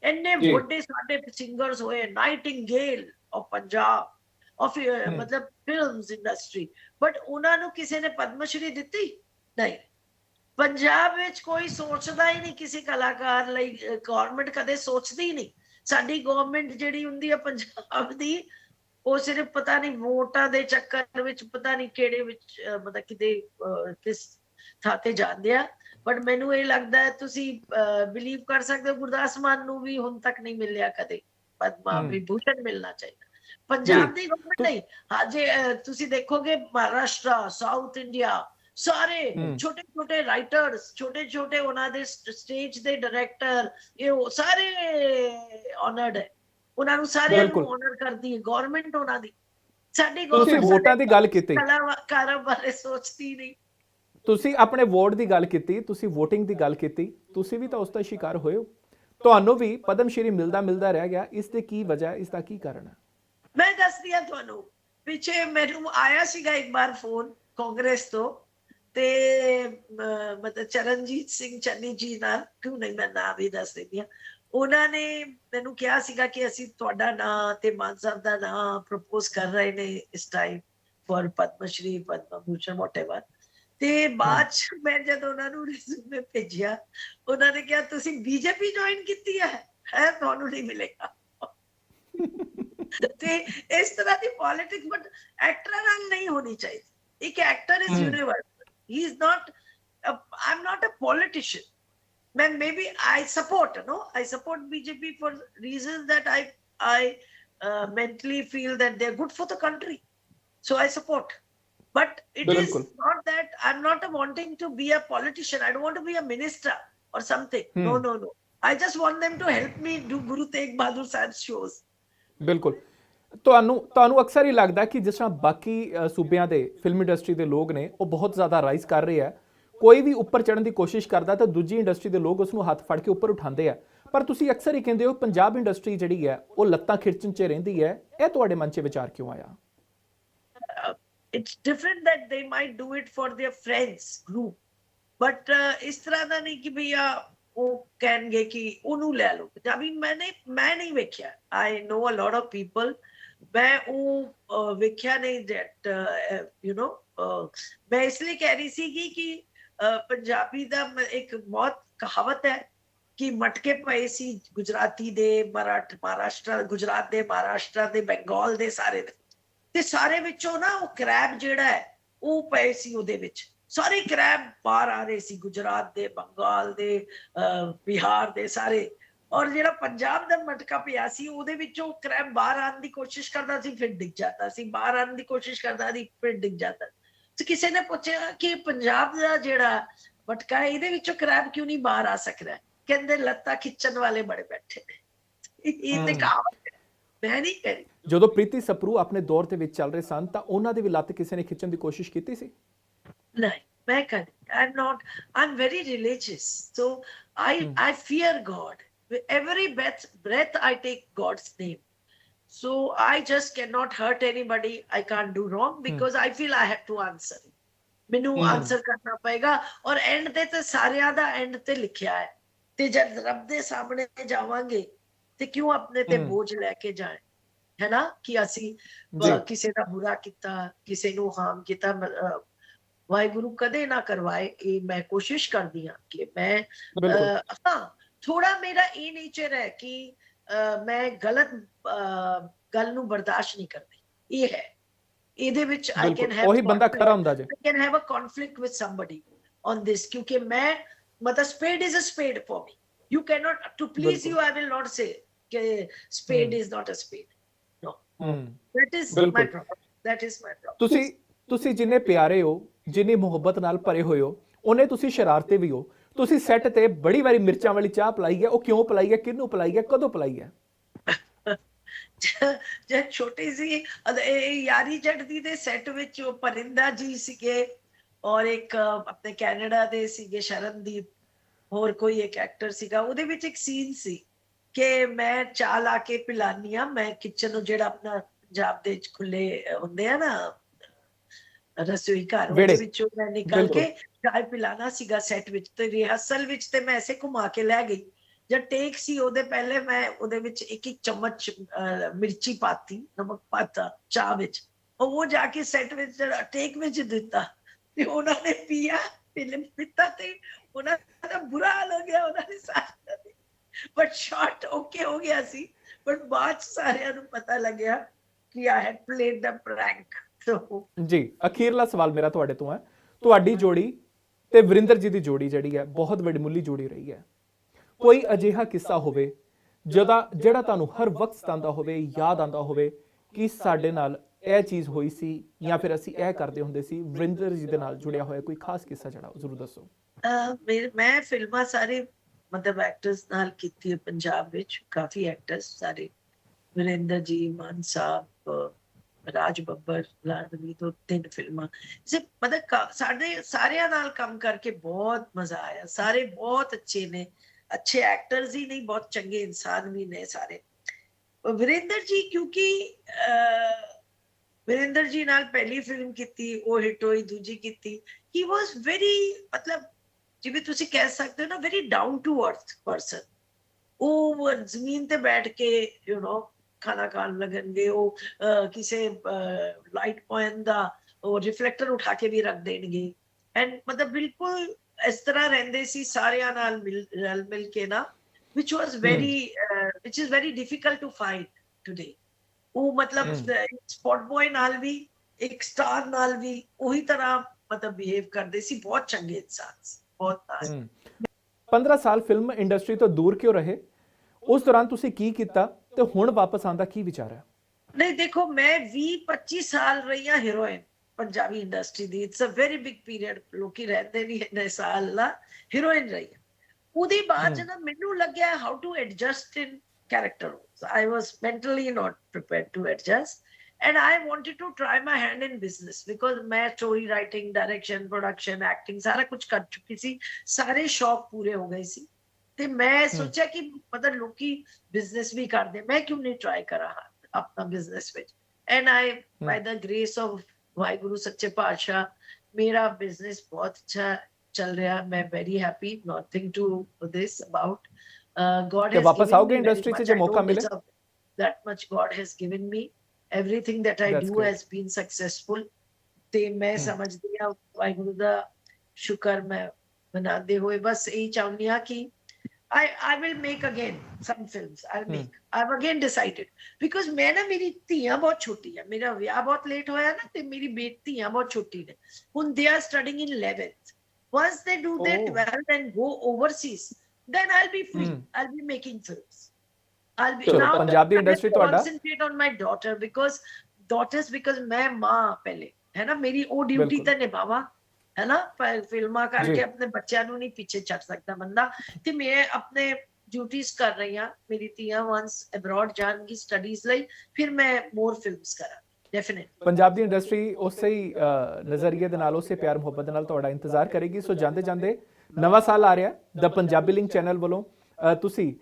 [SPEAKER 1] ਇੰਨੇ। ਵੱਡੇ ਸਾਡੇ ਸਿੰਗਰਸ ਹੋਏ ਨਾਈਟਿੰਗੇਲ ਆਫ ਪੰਜਾਬ ਆਫ। ਮਤਲਬ ਫਿਲਮਸ ਇੰਡਸਟਰੀ ਬਟ ਉਹਨਾਂ ਨੂੰ ਕਿਸੇ ਨੇ ਪਦਮਸ਼੍ਰੀ ਦਿੱਤੀ? ਨਹੀਂ। ਪੰਜਾਬ ਵਿੱਚ ਕੋਈ ਸੋਚਦਾ ਹੀ ਨਹੀਂ ਕਿਸੇ ਕਲਾਕਾਰ ਲਈ ਗਵਰਨਮੈਂਟ ਕਦੇ ਸੋਚਦੀ ਹੀ ਨਹੀਂ। ਸਾਡੀ ਗਵਰਨਮੈਂਟ ਜਿਹੜੀ ਹੁੰਦੀ ਹੈ ਪੰਜਾਬ ਦੀ ਉਹ ਸਿਰਫ ਪਤਾ ਨਹੀਂ ਵੋਟਾਂ ਦੇ ਚੱਕਰ ਵਿੱਚ ਪਤਾ ਨਹੀਂ ਕਿਹੜੇ ਵਿੱਚ ਮਤਲਬ ਕਿਤੇ ਕਿਸ ਥਾਂ ਤੇ ਜਾਂਦੇ ਆ ਬਟ ਮੈਨੂੰ ਇਹ ਲੱਗਦਾ ਹੈ ਤੁਸੀਂ ਬਿਲੀਵ ਕਰ ਸਕਦੇ ਹੋ ਗੁਰਦਾਸ ਮਾਨ ਨੂੰ ਵੀ ਹੁਣ ਤੱਕ ਨਹੀਂ ਮਿਲਿਆ ਕਦੇ ਪਦਮਾ। ਵਿਭੂਸ਼ਣ ਮਿਲਣਾ ਚਾਹੀਦਾ ਪੰਜਾਬ। ਦੀ ਗਵਰਨਮੈਂਟ ਨਹੀਂ ਹਾਜੇ ਤੁਸੀਂ ਦੇਖੋਗੇ ਮਹਾਰਾਸ਼ਟਰ ਸਾਊਥ ਇੰਡੀਆ ਸਾਰੇ। ਛੋਟੇ ਛੋਟੇ ਰਾਈਟਰਸ ਛੋਟੇ ਛੋਟੇ ਉਹਨਾਂ ਦੇ ਸਟੇਜ ਦੇ ਡਾਇਰੈਕਟਰ ਇਹ ਸਾਰੇ ਆਨਰਡ ਹੈ ਉਹਨਾਂ ਨੂੰ ਸਾਰਿਆਂ। ਨੂੰ ਆਨਰ ਕਰਦੀ ਹੈ ਗਵਰਨਮੈਂਟ ਉਹਨਾਂ ਦੀ। ਸਾਡੀ
[SPEAKER 2] ਤੁਸੀਂ
[SPEAKER 1] government
[SPEAKER 2] ਵੋਟਾਂ ਦੀ ਗੱਲ ਕੀਤੀ।
[SPEAKER 1] ਕਲਾਕਾਰਾਂ ਬਾਰੇ ਸੋਚਦੀ ਨਹੀਂ।
[SPEAKER 2] ਤੁਸੀਂ ਆਪਣੇ ਵੋਟ ਦੀ ਗੱਲ ਕੀਤੀ ਤੁਸੀਂ VOTING ਦੀ ਗੱਲ ਕੀਤੀ ਤੁਸੀਂ ਵੀ ਤਾਂ ਉਸ ਦਾ ਸ਼ਿਕਾਰ ਹੋਏ ਹੋ। ਤੁਹਾਨੂੰ ਵੀ ਪਦਮ ਸ਼੍ਰੀ ਮਿਲਦਾ ਮਿਲਦਾ ਰਹਿ ਗਿਆ ਇਸ ਦੀ ਕੀ ਵਜ੍ਹਾ ਇਸ ਦਾ ਕੀ ਕਾਰਨ ਹੈ
[SPEAKER 1] ਮੈਂ ਦੱਸਦੀ ਹਾਂ ਤੁਹਾਨੂੰ ਪਿੱਛੇ ਮੈਨੂੰ ਆਇਆ ਸੀਗਾ ਇੱਕ ਵਾਰ ਫੋਨ ਕਾਂਗਰਸ ਤੋਂ ਤੇ ਮਤਲਬ ਚਰਨਜੀਤ ਸਿੰਘ ਚੰਨੀ ਜੀ ਨਾਲ ਕਿਉਂ ਨਹੀਂ ਮੈਂ ਨਾਮ ਵੀ ਦੱਸ ਦਿੰਦੀ ਉਹਨਾਂ ਨੇ ਮੈਨੂੰ ਕਿਹਾ ਸੀਗਾ ਕਿ ਅਸੀਂ ਤੁਹਾਡਾ ਨਾਂ ਤੇ ਮਾਨ ਸਾਹਿਬ ਦਾ ਨਾਂ ਪ੍ਰਪੋਜ਼ ਕਰ ਰਹੇ ਨੇ ਇਸ time for Padma Shri Padma Bhushan whatever ਤੇ ਬਾਅਦ ਚ ਮੈਂ ਜਦ ਉਹਨਾਂ ਨੂੰ ਰਿਜ਼ਿਊਮੇ ਭੇਜਿਆ ਉਹਨਾਂ ਨੇ ਕਿਹਾ ਤੁਸੀਂ ਬੀਜੇਪੀ ਜੁਆਇਨ ਕੀਤੀ ਹੈ? ਹੈ ਤੁਹਾਨੂੰ ਨਹੀਂ ਮਿਲੇਗਾ। [laughs] ਤੇ ਇਸ ਤਰ੍ਹਾਂ ਦੀ ਪੋਲਿਟਿਕਸ ਬਟ ਐਕਟਰ ਨਾਲ ਨਹੀਂ ਹੋਣੀ ਚਾਹੀਦੀ। ਇੱਕ actor
[SPEAKER 2] is.
[SPEAKER 1] Universal he is not I am not a then maybe I support, you know, I support BJP for reasons that I I uh, mentally feel that they're good for the country, so I support. But it Bilkul.
[SPEAKER 2] is
[SPEAKER 1] not that I'm not wanting to be a politician. I don't want to be a minister or something.
[SPEAKER 2] Hmm.
[SPEAKER 1] No, no, no. I just want them to help me do Guru Tegh Bahadur Sahib shows.
[SPEAKER 2] ਬਿਲਕੁਲ ਤੁਹਾਨੂੰ ਤੁਹਾਨੂੰ ਅਕਸਰ ਹੀ ਲੱਗਦਾ ਕਿ ਜਿਸ ਤਰ੍ਹਾਂ ਬਾਕੀ ਸੂਬਿਆਂ ਦੇ ਫਿਲਮ ਇੰਡਸਟਰੀ ਦੇ ਲੋਕ ਨੇ ਉਹ ਬਹੁਤ ਜ਼ਿਆਦਾ ਰਾਈਜ਼ ਕਰ ਰਹੇ ਆ ਕੋਈ ਵੀ ਉੱਪਰ ਚੜਨ ਦੀ ਕੋਸ਼ਿਸ਼ ਕਰਦਾ ਤਾਂ ਦੂਜੀ ਇੰਡਸਟਰੀ ਦੇ ਲੋਕ ਉਸ ਨੂੰ ਹੱਥ ਫੜ ਕੇ ਉੱਪਰ ਉਠਾਉਂਦੇ ਆ। ਪਰ ਤੁਸੀਂ ਅਕਸਰ ਹੀ ਕਹਿੰਦੇ ਹੋ ਪੰਜਾਬ ਇੰਡਸਟਰੀ ਜਿਹੜੀ ਹੈ, ਉਹ ਲੱਤਾਂ ਖਿੱਚਣ 'ਚ ਰਹਿੰਦੀ ਹੈ। ਇਹ ਤੁਹਾਡੇ ਮਨ 'ਚ ਵਿਚਾਰ ਕਿਉਂ ਆਇਆ?
[SPEAKER 1] it's different that they might do it for their friends group, but ਇਸ ਤਰ੍ਹਾਂ ਦਾ ਨਹੀਂ ਕਿ ਭਈਆ ਉਹ ਕਹਿਣਗੇ ਕਿ ਉਹਨੂੰ ਲੈ ਲਓ। ਪੰਜਾਬੀ ਮੈਂ ਨਹੀਂ ਮੈਂ ਨਹੀਂ ਵੇਖਿਆ। ਆਈ ਨੋ ਅ ਲੋਟ ਆਫ ਪੀਪਲ ਮੈਂ ਉਹ ਵੇਖਿਆ ਨਹੀਂ ਦੈਟ ਯੂ نو ਮੈਂ ਇਸ ਲਈ ਕਹਿ ਰਹੀ ਸੀ ਕਿ ਪੰਜਾਬੀ ਦਾ ਇੱਕ ਬਹੁਤ ਕਹਾਵਤ ਹੈ ਕਿ ਮਟਕੇ ਪਏ ਸੀ ਗੁਜਰਾਤੀ ਦੇ ਮਰਾਠ ਮਹਾਰਾਸ਼ਟਰ ਗੁਜਰਾਤ ਦੇ ਮਹਾਰਾਸ਼ਟਰ ਦੇ ਬੰਗਾਲ ਦੇ ਸਾਰੇ ਤੇ ਸਾਰੇ ਵਿੱਚੋਂ ਨਾ ਉਹ ਕ੍ਰੈਬ ਜਿਹੜਾ ਹੈ ਉਹ ਪਏ ਸੀ ਉਹਦੇ ਵਿੱਚ। ਸਾਰੇ ਕ੍ਰੈਬ ਬਾਹਰ ਆ ਰਹੇ ਸੀ ਗੁਜਰਾਤ ਦੇ ਬੰਗਾਲ ਦੇ ਅਹ, ਬਿਹਾਰ ਦੇ ਸਾਰੇ। ਔਰ ਜਿਹੜਾ ਪੰਜਾਬ ਦਾ ਮਟਕਾ ਪਿਆ ਸੀ ਉਹਦੇ ਵਿੱਚੋਂ ਕ੍ਰੈਬ ਬਾਹਰ ਆਉਣ ਦੀ ਕੋਸ਼ਿਸ਼ ਕਰਦਾ ਸੀ ਫਿਰ ਡਿੱਗ ਜਾਂਦਾ ਸੀ। ਬਾਹਰ ਆਉਣ ਦੀ ਕੋਸ਼ਿਸ਼ ਕਰਦਾ ਸੀ ਫਿਰ ਡਿੱਗ ਜਾਂਦਾ ਤੇ ਕਿਸੇ ਨੇ ਪੁੱਛਿਆ ਕਿ ਪੰਜਾਬ ਦਾ ਜਿਹੜਾ ਮਟਕਾ ਹੈ ਇਹਦੇ ਵਿੱਚੋਂ ਕ੍ਰੈਬ ਕਿਉਂ ਨਹੀਂ ਬਾਹਰ ਆ ਸਕਦਾ? ਕਹਿੰਦੇ ਲੱਤਾਂ ਖਿੱਚਣ ਵਾਲੇ ਬੜੇ ਬੈਠੇ ਨੇ। ਇਹ ਤੇ। ਕਹਾਵਤ ਹੈ। ਮੈਂ ਨਹੀਂ ਕਰੀ
[SPEAKER 2] ਜਦੋਂ ਪ੍ਰੀਤੀ ਸਪਰੂ ਆਪਣੇ ਦੌਰ ਦੇ ਵਿੱਚ ਚੱਲ ਰਹੇ ਸਨ ਤਾਂ ਉਹਨਾਂ ਦੀ ਵੀ ਲੱਤ ਕਿਸੇ ਨੇ ਖਿੱਚਣ ਦੀ ਕੋਸ਼ਿਸ਼ ਕੀਤੀ ਸੀ?
[SPEAKER 1] ਨਹੀਂ ਮੈਂ ਕਰ I'm very religious so I
[SPEAKER 2] Hmm.
[SPEAKER 1] I fear God. With every breath breath I take God's name. So I just cannot hurt anybody. I can't do wrong because I feel I have to answer. ਮੈਨੂੰ
[SPEAKER 2] Hmm.
[SPEAKER 1] Answer ਕਰਨਾ ਪਏਗਾ ਔਰ and ਤੇ ਤੇ ਸਾਰਿਆਂ ਦਾ and ਤੇ ਲਿਖਿਆ ਹੈ ਤੇ ਜਦ ਰੱਬ ਦੇ ਸਾਹਮਣੇ ਜਾਵਾਂਗੇ ਤੇ ਕਿਉਂ ਆਪਣੇ ਤੇ
[SPEAKER 2] Hmm.
[SPEAKER 1] ਬੋਝ ਲੈ ਕੇ ਜਾਏ ਹੈ ਨਾ ਕਿ ਅਸੀਂ ਕਿਸੇ ਦਾ ਬੁਰਾ ਕੀਤਾ ਕਿਸੇ ਨੂੰ ਹਾਰਮ ਕੀਤਾ ਵਾਹਿਗੁਰੂ ਕਦੇ ਨਾ ਕਰਵਾਏ ਇਹ ਮੈਂ ਕੋਸ਼ਿਸ਼ ਕਰਦੀ ਹਾਂ ਕਿ ਮੈਂ ਹਾਂ ਥੋੜਾ ਮੇਰਾ ਇਹ ਨੇਚਰ ਹੈ ਕਿ ਮੈਂ ਗਲਤ ਗੱਲ ਨੂੰ ਬਰਦਾਸ਼ਤ ਨਹੀਂ ਕਰਦੀ। ਇਹ ਹੈ। ਇਹਦੇ ਵਿੱਚ ਆਈ ਕੈਨ ਹੈਵ
[SPEAKER 2] ਉਹੀ ਬੰਦਾ ਖੜਾ ਹੁੰਦਾ ਜੇ।
[SPEAKER 1] I can have a conflict with somebody on this ਕਿਉਂਕਿ ਮੈਂ ਮਤਲਬ spade is a spade for me you can not to please you I will not say ਕਿ spade is not a spade
[SPEAKER 2] no
[SPEAKER 1] that is my problem that is my problem
[SPEAKER 2] ਤੁਸੀਂ ਤੁਸੀਂ ਜਿੰਨੇ ਪਿਆਰੇ ਹੋ ਜਿੰਨੀ ਮੁਹੱਬਤ ਨਾਲ ਭਰੇ ਹੋਏ ਹੋ ਉਹਨੇ ਤੁਸੀਂ ਸ਼ਰਾਰਤੇ ਵੀ ਹੋ। ਤੁਸੀਂ ਸੈੱਟ ਤੇ ਬੜੀ ਵਾਰੀ ਮਿਰਚਾਂ ਵਾਲੀ ਚਾਹ ਪਲਾਈ ਹੈ ਉਹ ਕਿਉਂ ਪਲਾਈ ਹੈ ਕਿਹਨੂੰ ਪਲਾਈ ਹੈ ਕਦੋਂ ਪਲਾਈ ਹੈ [laughs]
[SPEAKER 1] ਜਦ ਛੋਟੀ ਸੀ ਯਾਰੀ ਜੱਟਦੀ ਦੇ ਸੈੱਟ ਵਿੱਚ ਉਹ ਪਰਿੰਦਾ ਜੀ ਸੀਗੇ ਔਰ ਇੱਕ ਆਪਣੇ ਕੈਨੇਡਾ ਦੇ ਸੀਗੇ ਸ਼ਰਨਦੀਪ ਹੋਰ ਕੋਈ ਇੱਕ ਐਕਟਰ ਸੀਗਾ ਉਹਦੇ ਵਿੱਚ ਇੱਕ ਸੀਨ ਸੀ ਕਿ ਮੈਂ ਚਾਹ ਲਾ ਕੇ ਪਿਲਾਨੀ ਆ ਮੈਂ ਕਿਚਨ ਨੂੰ ਜਿਹੜਾ ਆਪਣਾ ਪੰਜਾਬ ਦੇ ਵਿੱਚ ਖੁੱਲੇ ਹੁੰਦੇ ਆ ਨਾ ਰਸੋਈ ਘਰ। ਉਹਦੇ ਵਿੱਚੋਂ ਮੈਂ ਨਿਕਲ। ਕੇ ਚਾਹ ਪਿਲਾਣਾ ਸੀਗਾ ਸੈੱਟ ਵਿੱਚ ਤੇ ਰਿਹਰਸਲ ਵਿੱਚ ਤੇ ਮੈਂ ਐਸੇ ਘੁਮਾ ਕੇ ਲੈ ਗਈ। ਜਦ ਟੇਕ ਸੀ ਉਹਦੇ ਪਹਿਲੇ ਮੈਂ ਉਹਦੇ ਵਿੱਚ ਇੱਕ ਇੱਕ ਚਮਚ ਅਹ, ਮਿਰਚੀ ਪਾਤੀ ਨਮਕ ਪਾਤਾ ਚਾਹ ਵਿੱਚ। ਉਹ ਜਾ ਕੇ ਸੈੱਟ ਵਿੱਚ ਜਿਹੜਾ ਟੇਕ ਵਿੱਚ ਦਿੱਤਾ ਤੇ ਉਹਨਾਂ ਨੇ ਪੀਆ ਫਿਲਮ ਪੀਤਾ ਤੇ ਉਹਨਾਂ ਦਾ ਬੁਰਾ ਹਾਲ ਹੋ ਗਿਆ ਉਹਨਾਂ ਦੇ ਸਾਥ ਬਟ ਸ਼ਾਰਟ ਓਕੇ ਹੋ ਗਿਆ ਸੀ। ਬਟ ਬਾਅਦ 'ਚ ਸਾਰਿਆਂ ਨੂੰ ਪਤਾ ਲੱਗਿਆ ਕਿ ਆਈ ਹੈਡ ਪਲੇਡ ਦਾ ਪ੍ਰੈਂਕ ਸੋ
[SPEAKER 2] ਜੀ ਅਖੀਰਲਾ ਸਵਾਲ ਮੇਰਾ ਤੁਹਾਡੇ ਤੋਂ ਹੈ। ਤੁਹਾਡੀ ਜੋੜੀ ਤੇ ਵਰਿੰਦਰ ਜੀ ਦੀ ਜੋੜੀ ਜਿਹੜੀ ਹੈ, ਬਹੁਤ ਵੱਡਮੁੱਲੀ ਜੋੜੀ ਰਹੀ ਹੈ। ਕੋਈ ਅਜਿਹਾ ਕਿੱਸਾ ਹੋਵੇ ਜਿਹਦਾ ਜਿਹੜਾ ਤੁਹਾਨੂੰ ਹਰ ਵਕਤ ਸਤਾਉਂਦਾ ਹੋਵੇ, ਯਾਦ ਆਉਂਦਾ ਹੋਵੇ ਕਿ ਸਾਡੇ ਨਾਲ ਇਹ ਚੀਜ਼ ਹੋਈ ਸੀ ਜਾਂ ਫਿਰ ਅਸੀਂ ਇਹ ਕਰਦੇ ਹੁੰਦੇ ਸੀ, ਵਰਿੰਦਰ ਜੀ ਦੇ ਨਾਲ ਜੁੜਿਆ ਹੋਇਆ ਕੋਈ ਖਾਸ ਕਿੱਸਾ ਜਿਹੜਾ ਜ਼ਰੂਰ ਦੱਸੋ।
[SPEAKER 1] ਮੈਂ ਫਿਲਮਾਂ ਸਾਰੇ ਮਤਲਬ ਐਕਟਰਸ ਨਾਲ ਕੀਤੀ ਹੈ ਪੰਜਾਬ ਵਿੱਚ, ਕਾਫੀ ਐਕਟਰਸ ਸਾਰੇ, ਵਿਰੇਂਦਰ ਜੀ, ਮਾਨ ਸਾਹਿਬ ਰਾਜ ਬੱਬਰ ਲਾਡਲੀ ਤੋਂ ਤਿੰਨ ਫਿਲਮਾਂ। ਸੇ ਮਤਲਬ ਸਾਡੇ ਸਾਰਿਆਂ ਨਾਲ ਕੰਮ ਕਰਕੇ ਬਹੁਤ ਮਜ਼ਾ ਆਇਆ। ਸਾਰੇ ਬਹੁਤ ਅੱਛੇ ਨੇ। ਅੱਛੇ ਐਕਟਰਸ ਹੀ ਨਹੀਂ ਬਹੁਤ ਚੰਗੇ ਇਨਸਾਨ ਵੀ ਨੇ ਸਾਰੇ। ਵਿਰੇਂਦਰ ਜੀ ਕਿਉਂਕਿ ਅਹ, ਜੀ ਨਾਲ ਪਹਿਲੀ ਫਿਲਮ ਕੀਤੀ ਉਹ ਹਿੱਟ ਹੋਈ ਦੂਜੀ ਕੀਤੀ। ਹੀ ਵਾਸ ਵੈਰੀ ਮਤਲਬ ਜਿਵੇਂ ਤੁਸੀਂ ਕਹਿ ਸਕਦੇ ਹੋ ਨਾ very down to earth person ਉਹ ਜ਼ਮੀਨ ਤੇ ਬੈਠ ਕੇ ਯੂ نو ਖਾਣਾ ਖਾਣ ਲੱਗਣਗੇ ਉਹ ਅਹ, ਕਿਸੇ ਲਾਈਟ ਪੁਆਇੰਟ ਦਾ ਉਹ ਰਿਫਲੈਕਟਰ ਉਠਾ ਕੇ ਵੀ ਰੱਖ ਦੇਣਗੇ ਐਂਡ ਮਤਲਬ ਬਿਲਕੁਲ ਇਸ ਤਰ੍ਹਾਂ ਰਹਿੰਦੇ ਸੀ ਸਾਰਿਆਂ ਨਾਲ ਮਿਲ ਰਲ ਮਿਲ ਕੇ ਨਾ which was very uh, which is very difficult to find today ਉਹ ਮਤਲਬ
[SPEAKER 2] ਹਮ।
[SPEAKER 1] ਸਪੌਟ ਬॉय ਨਾਲ ਵੀ ਇੱਕ ਸਟਾਰ ਨਾਲ ਵੀ ਉਹੀ ਤਰ੍ਹਾਂ ਮਤਲਬ ਬਿਹੇਵ ਕਰਦੇ ਸੀ ਬਹੁਤ ਚੰਗੇ ਇਨਸਾਨ ਸੀ ਬਹੁਤ nice।
[SPEAKER 2] ਹਮ। 15 ਸਾਲ ਫਿਲਮ ਇੰਡਸਟਰੀ ਤੋਂ ਦੂਰ ਕਿਉਂ ਰਹੇ ਉਸ ਦੌਰਾਨ ਤੁਸੀਂ ਕੀ ਕੀਤਾ ਤੇ ਹੁਣ ਵਾਪਸ ਆਉਣ ਦਾ ਕੀ ਵਿਚਾਰ ਹੈ?
[SPEAKER 1] ਨਹੀਂ ਦੇਖੋ ਮੈਂ 20 25 ਸਾਲ ਰਹੀ ਹਾਂ heroine Punjabi industry the. It's a very big period ਲੋਕੀ ਰਹਿੰਦੇ ਨਹੀਂ ਇੰਨੇ ਸਾਲ ਨਾ ਹੀਰੋਇਨ ਰਹੀ। ਉਹਦੇ ਬਾਅਦ। ਜਦੋਂ ਮੈਨੂੰ ਲੱਗਿਆ how to adjust in character I was mentally not prepared to adjust and I wanted to try my hand in business because ਮੈਂ story writing, direction, production, acting ਸਾਰਾ ਕੁਝ ਕਰ ਚੁੱਕੀ ਸੀ। ਸਾਰੇ ਸ਼ੌਕ ਪੂਰੇ ਹੋ ਗਏ ਸੀ। ਤੇ ਮੈਂ ਸੋਚਿਆ ਕਿ ਮਤਲਬ ਲੋਕੀ ਬਿਜ਼ਨਸ ਵੀ ਕਰਦੇ ਮੈਂ ਕਿਉਂ ਨਹੀਂ ਟਰਾਈ ਕਰਾਂ ਆਪਣਾ ਬਿਜ਼ਨਸ ਵਿੱਚ and I by the grace of Waheguru ਸੱਚੇ ਪਾਤਸ਼ਾਹ ਮੇਰਾ ਬਿਜ਼ਨਸ ਬਹੁਤ ਅੱਛਾ ਚੱਲ ਰਿਹਾ ਮੈਂ very happy nothing to this about God
[SPEAKER 2] ਤੇ ਵਾਪਸ ਆਓਗੇ industry 'ਚ ਜੇ ਮੌਕਾ ਮਿਲੇ?
[SPEAKER 1] that much god has given me everything that i
[SPEAKER 2] That's
[SPEAKER 1] do
[SPEAKER 2] great.
[SPEAKER 1] has been successful ਤੇ ਮੈਂ
[SPEAKER 2] Hmm.
[SPEAKER 1] ਸਮਝਦੀ ਹਾਂ ਵਾਹਿਗੁਰੂ ਦਾ ਸ਼ੁਕਰ ਮੈਂ ਮਨਾਉਂਦੇ ਹੋਏ ਬਸ ਇਹੀ ਚਾਹੁੰਦੀ ਹਾਂ ਕਿ I, I will make again some films. I'll
[SPEAKER 2] hmm.
[SPEAKER 1] make. I've again decided because mena ना मेरी तियां बहुत छोटी है मेरा विवाह बहुत लेट हुआ है ना तो मेरी बेटियां when they are studying in 11th once they do
[SPEAKER 2] oh.
[SPEAKER 1] their 12th and go overseas then I'll be free.
[SPEAKER 2] Hmm.
[SPEAKER 1] I'll be making films. I'll be
[SPEAKER 2] so,
[SPEAKER 1] now Punjabi
[SPEAKER 2] industry
[SPEAKER 1] to concentrate on my daughter because daughters because मैं माँ पहले है ना मेरी
[SPEAKER 2] वो
[SPEAKER 1] duty तो ਹੈ ਨਾ? ਪਰ ਫਿਲਮਾਂ। ਕਰਕੇ ਆਪਣੇ ਬੱਚਿਆਂ ਨੂੰ ਨਹੀਂ ਪਿੱਛੇ ਛੱਡ ਸਕਦਾ ਬੰਦਾ। ਤੇ ਮੈਂ ਆਪਣੇ ਡਿਊਟੀਆਂ ਕਰ ਰਹੀ ਹਾਂ। ਮੇਰੀ ਧੀਆਂ ਵਾਂਸ ਅਬਰੋਡ ਜਾਣਗੀ ਸਟੱਡੀਜ਼ ਲਈ ਫਿਰ ਮੈਂ ਮੋਰ ਫਿਲਮਸ ਕਰਾਂ ਡੈਫੀਨਿਟਲੀ
[SPEAKER 2] ਪੰਜਾਬ ਦੀ ਇੰਡਸਟਰੀ ਉਸੇ ਹੀ ਨਜ਼ਰੀਏ ਦੇ ਨਾਲ ਉਸੇ ਪਿਆਰ ਮੁਹੱਬਤ ਨਾਲ ਤੁਹਾਡਾ ਇੰਤਜ਼ਾਰ ਕਰੇਗੀ। ਸੋ ਜਾਂਦੇ ਜਾਂਦੇ ਨਵਾਂ ਸਾਲ ਆ ਰਿਹਾ ਦਾ ਪੰਜਾਬੀ ਲਿੰਕ ਚੈਨਲ ਵੱਲੋਂ ਤੁਸੀਂ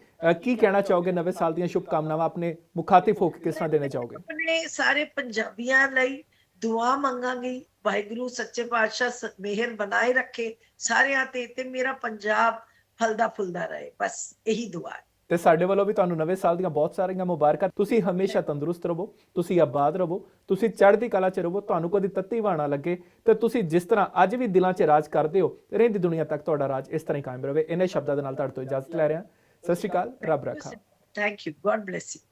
[SPEAKER 2] ਕੀ ਕਹਿਣਾ ਚਾਹੋਗੇ ਨਵੇਂ ਸਾਲ ਦੀਆਂ ਸ਼ੁਭ ਕਾਮਨਾਵਾਂ ਆਪਣੇ ਮੁਖਾਤਿਬ ਹੋ ਕੇ ਕਿਸ ਤਰ੍ਹਾਂ ਦੇਣੇ ਚਾਹੋਗੇ?
[SPEAKER 1] ਆਪਣੇ ਸਾਰੇ ਪੰਜਾਬੀਆਂ ਲਈ ਦੁਆ ਮੰਗਾਂਗੀ ਵਾਹਿਗੁਰੂ ਸੱਚੇ ਪਾਤਸ਼ਾਹ ਮਿਹਰ ਬਣਾਏ ਰੱਖੇ ਸਾਰਿਆਂ ਤੇ ਤੇ ਮੇਰਾ ਪੰਜਾਬ ਫਲਦਾ ਫੁੱਲਦਾ ਰਹੇ। ਬਸ ਇਹੀ ਦੁਆ ਹੈ।
[SPEAKER 2] ਤੇ ਸਾਡੇ ਵੱਲੋਂ ਵੀ ਤੁਹਾਨੂੰ ਨਵੇਂ ਸਾਲ ਦੀਆਂ ਬਹੁਤ ਸਾਰੀਆਂ ਮੁਬਾਰਕਾਂ। ਤੁਸੀਂ ਹਮੇਸ਼ਾ ਤੰਦਰੁਸਤ ਰਹੋ ਤੁਸੀਂ ਆਬਾਦ ਰਹੋ ਤੁਸੀਂ ਚੜ੍ਹਦੀ ਕਲਾ 'ਚ ਰਹੋ ਤੁਹਾਨੂੰ ਕਦੀ ਤੱਤੀ ਵਾਣਾ ਲੱਗੇ ਤੇ ਤੁਸੀਂ ਜਿਸ ਤਰ੍ਹਾਂ ਅੱਜ ਵੀ ਦਿਲਾਂ 'ਚ ਰਾਜ ਕਰਦੇ ਹੋ ਰਹਿੰਦੀ ਦੁਨੀਆ ਤੱਕ ਤੁਹਾਡਾ ਰਾਜ ਇਸ ਤਰ੍ਹਾਂ ਹੀ ਕਾਇਮ ਰਹੇ। ਇਹਨਾਂ ਸ਼ਬਦਾਂ ਦੇ ਨਾਲ ਤੁਹਾਡੇ ਤੋਂ ਇਜਾਜ਼ਤ ਲੈ ਰਿਹਾ। ਸਤਿ ਸ਼੍ਰੀ ਅਕਾਲ ਰੱਬ ਰੱਖਾ।
[SPEAKER 1] Thank you God bless you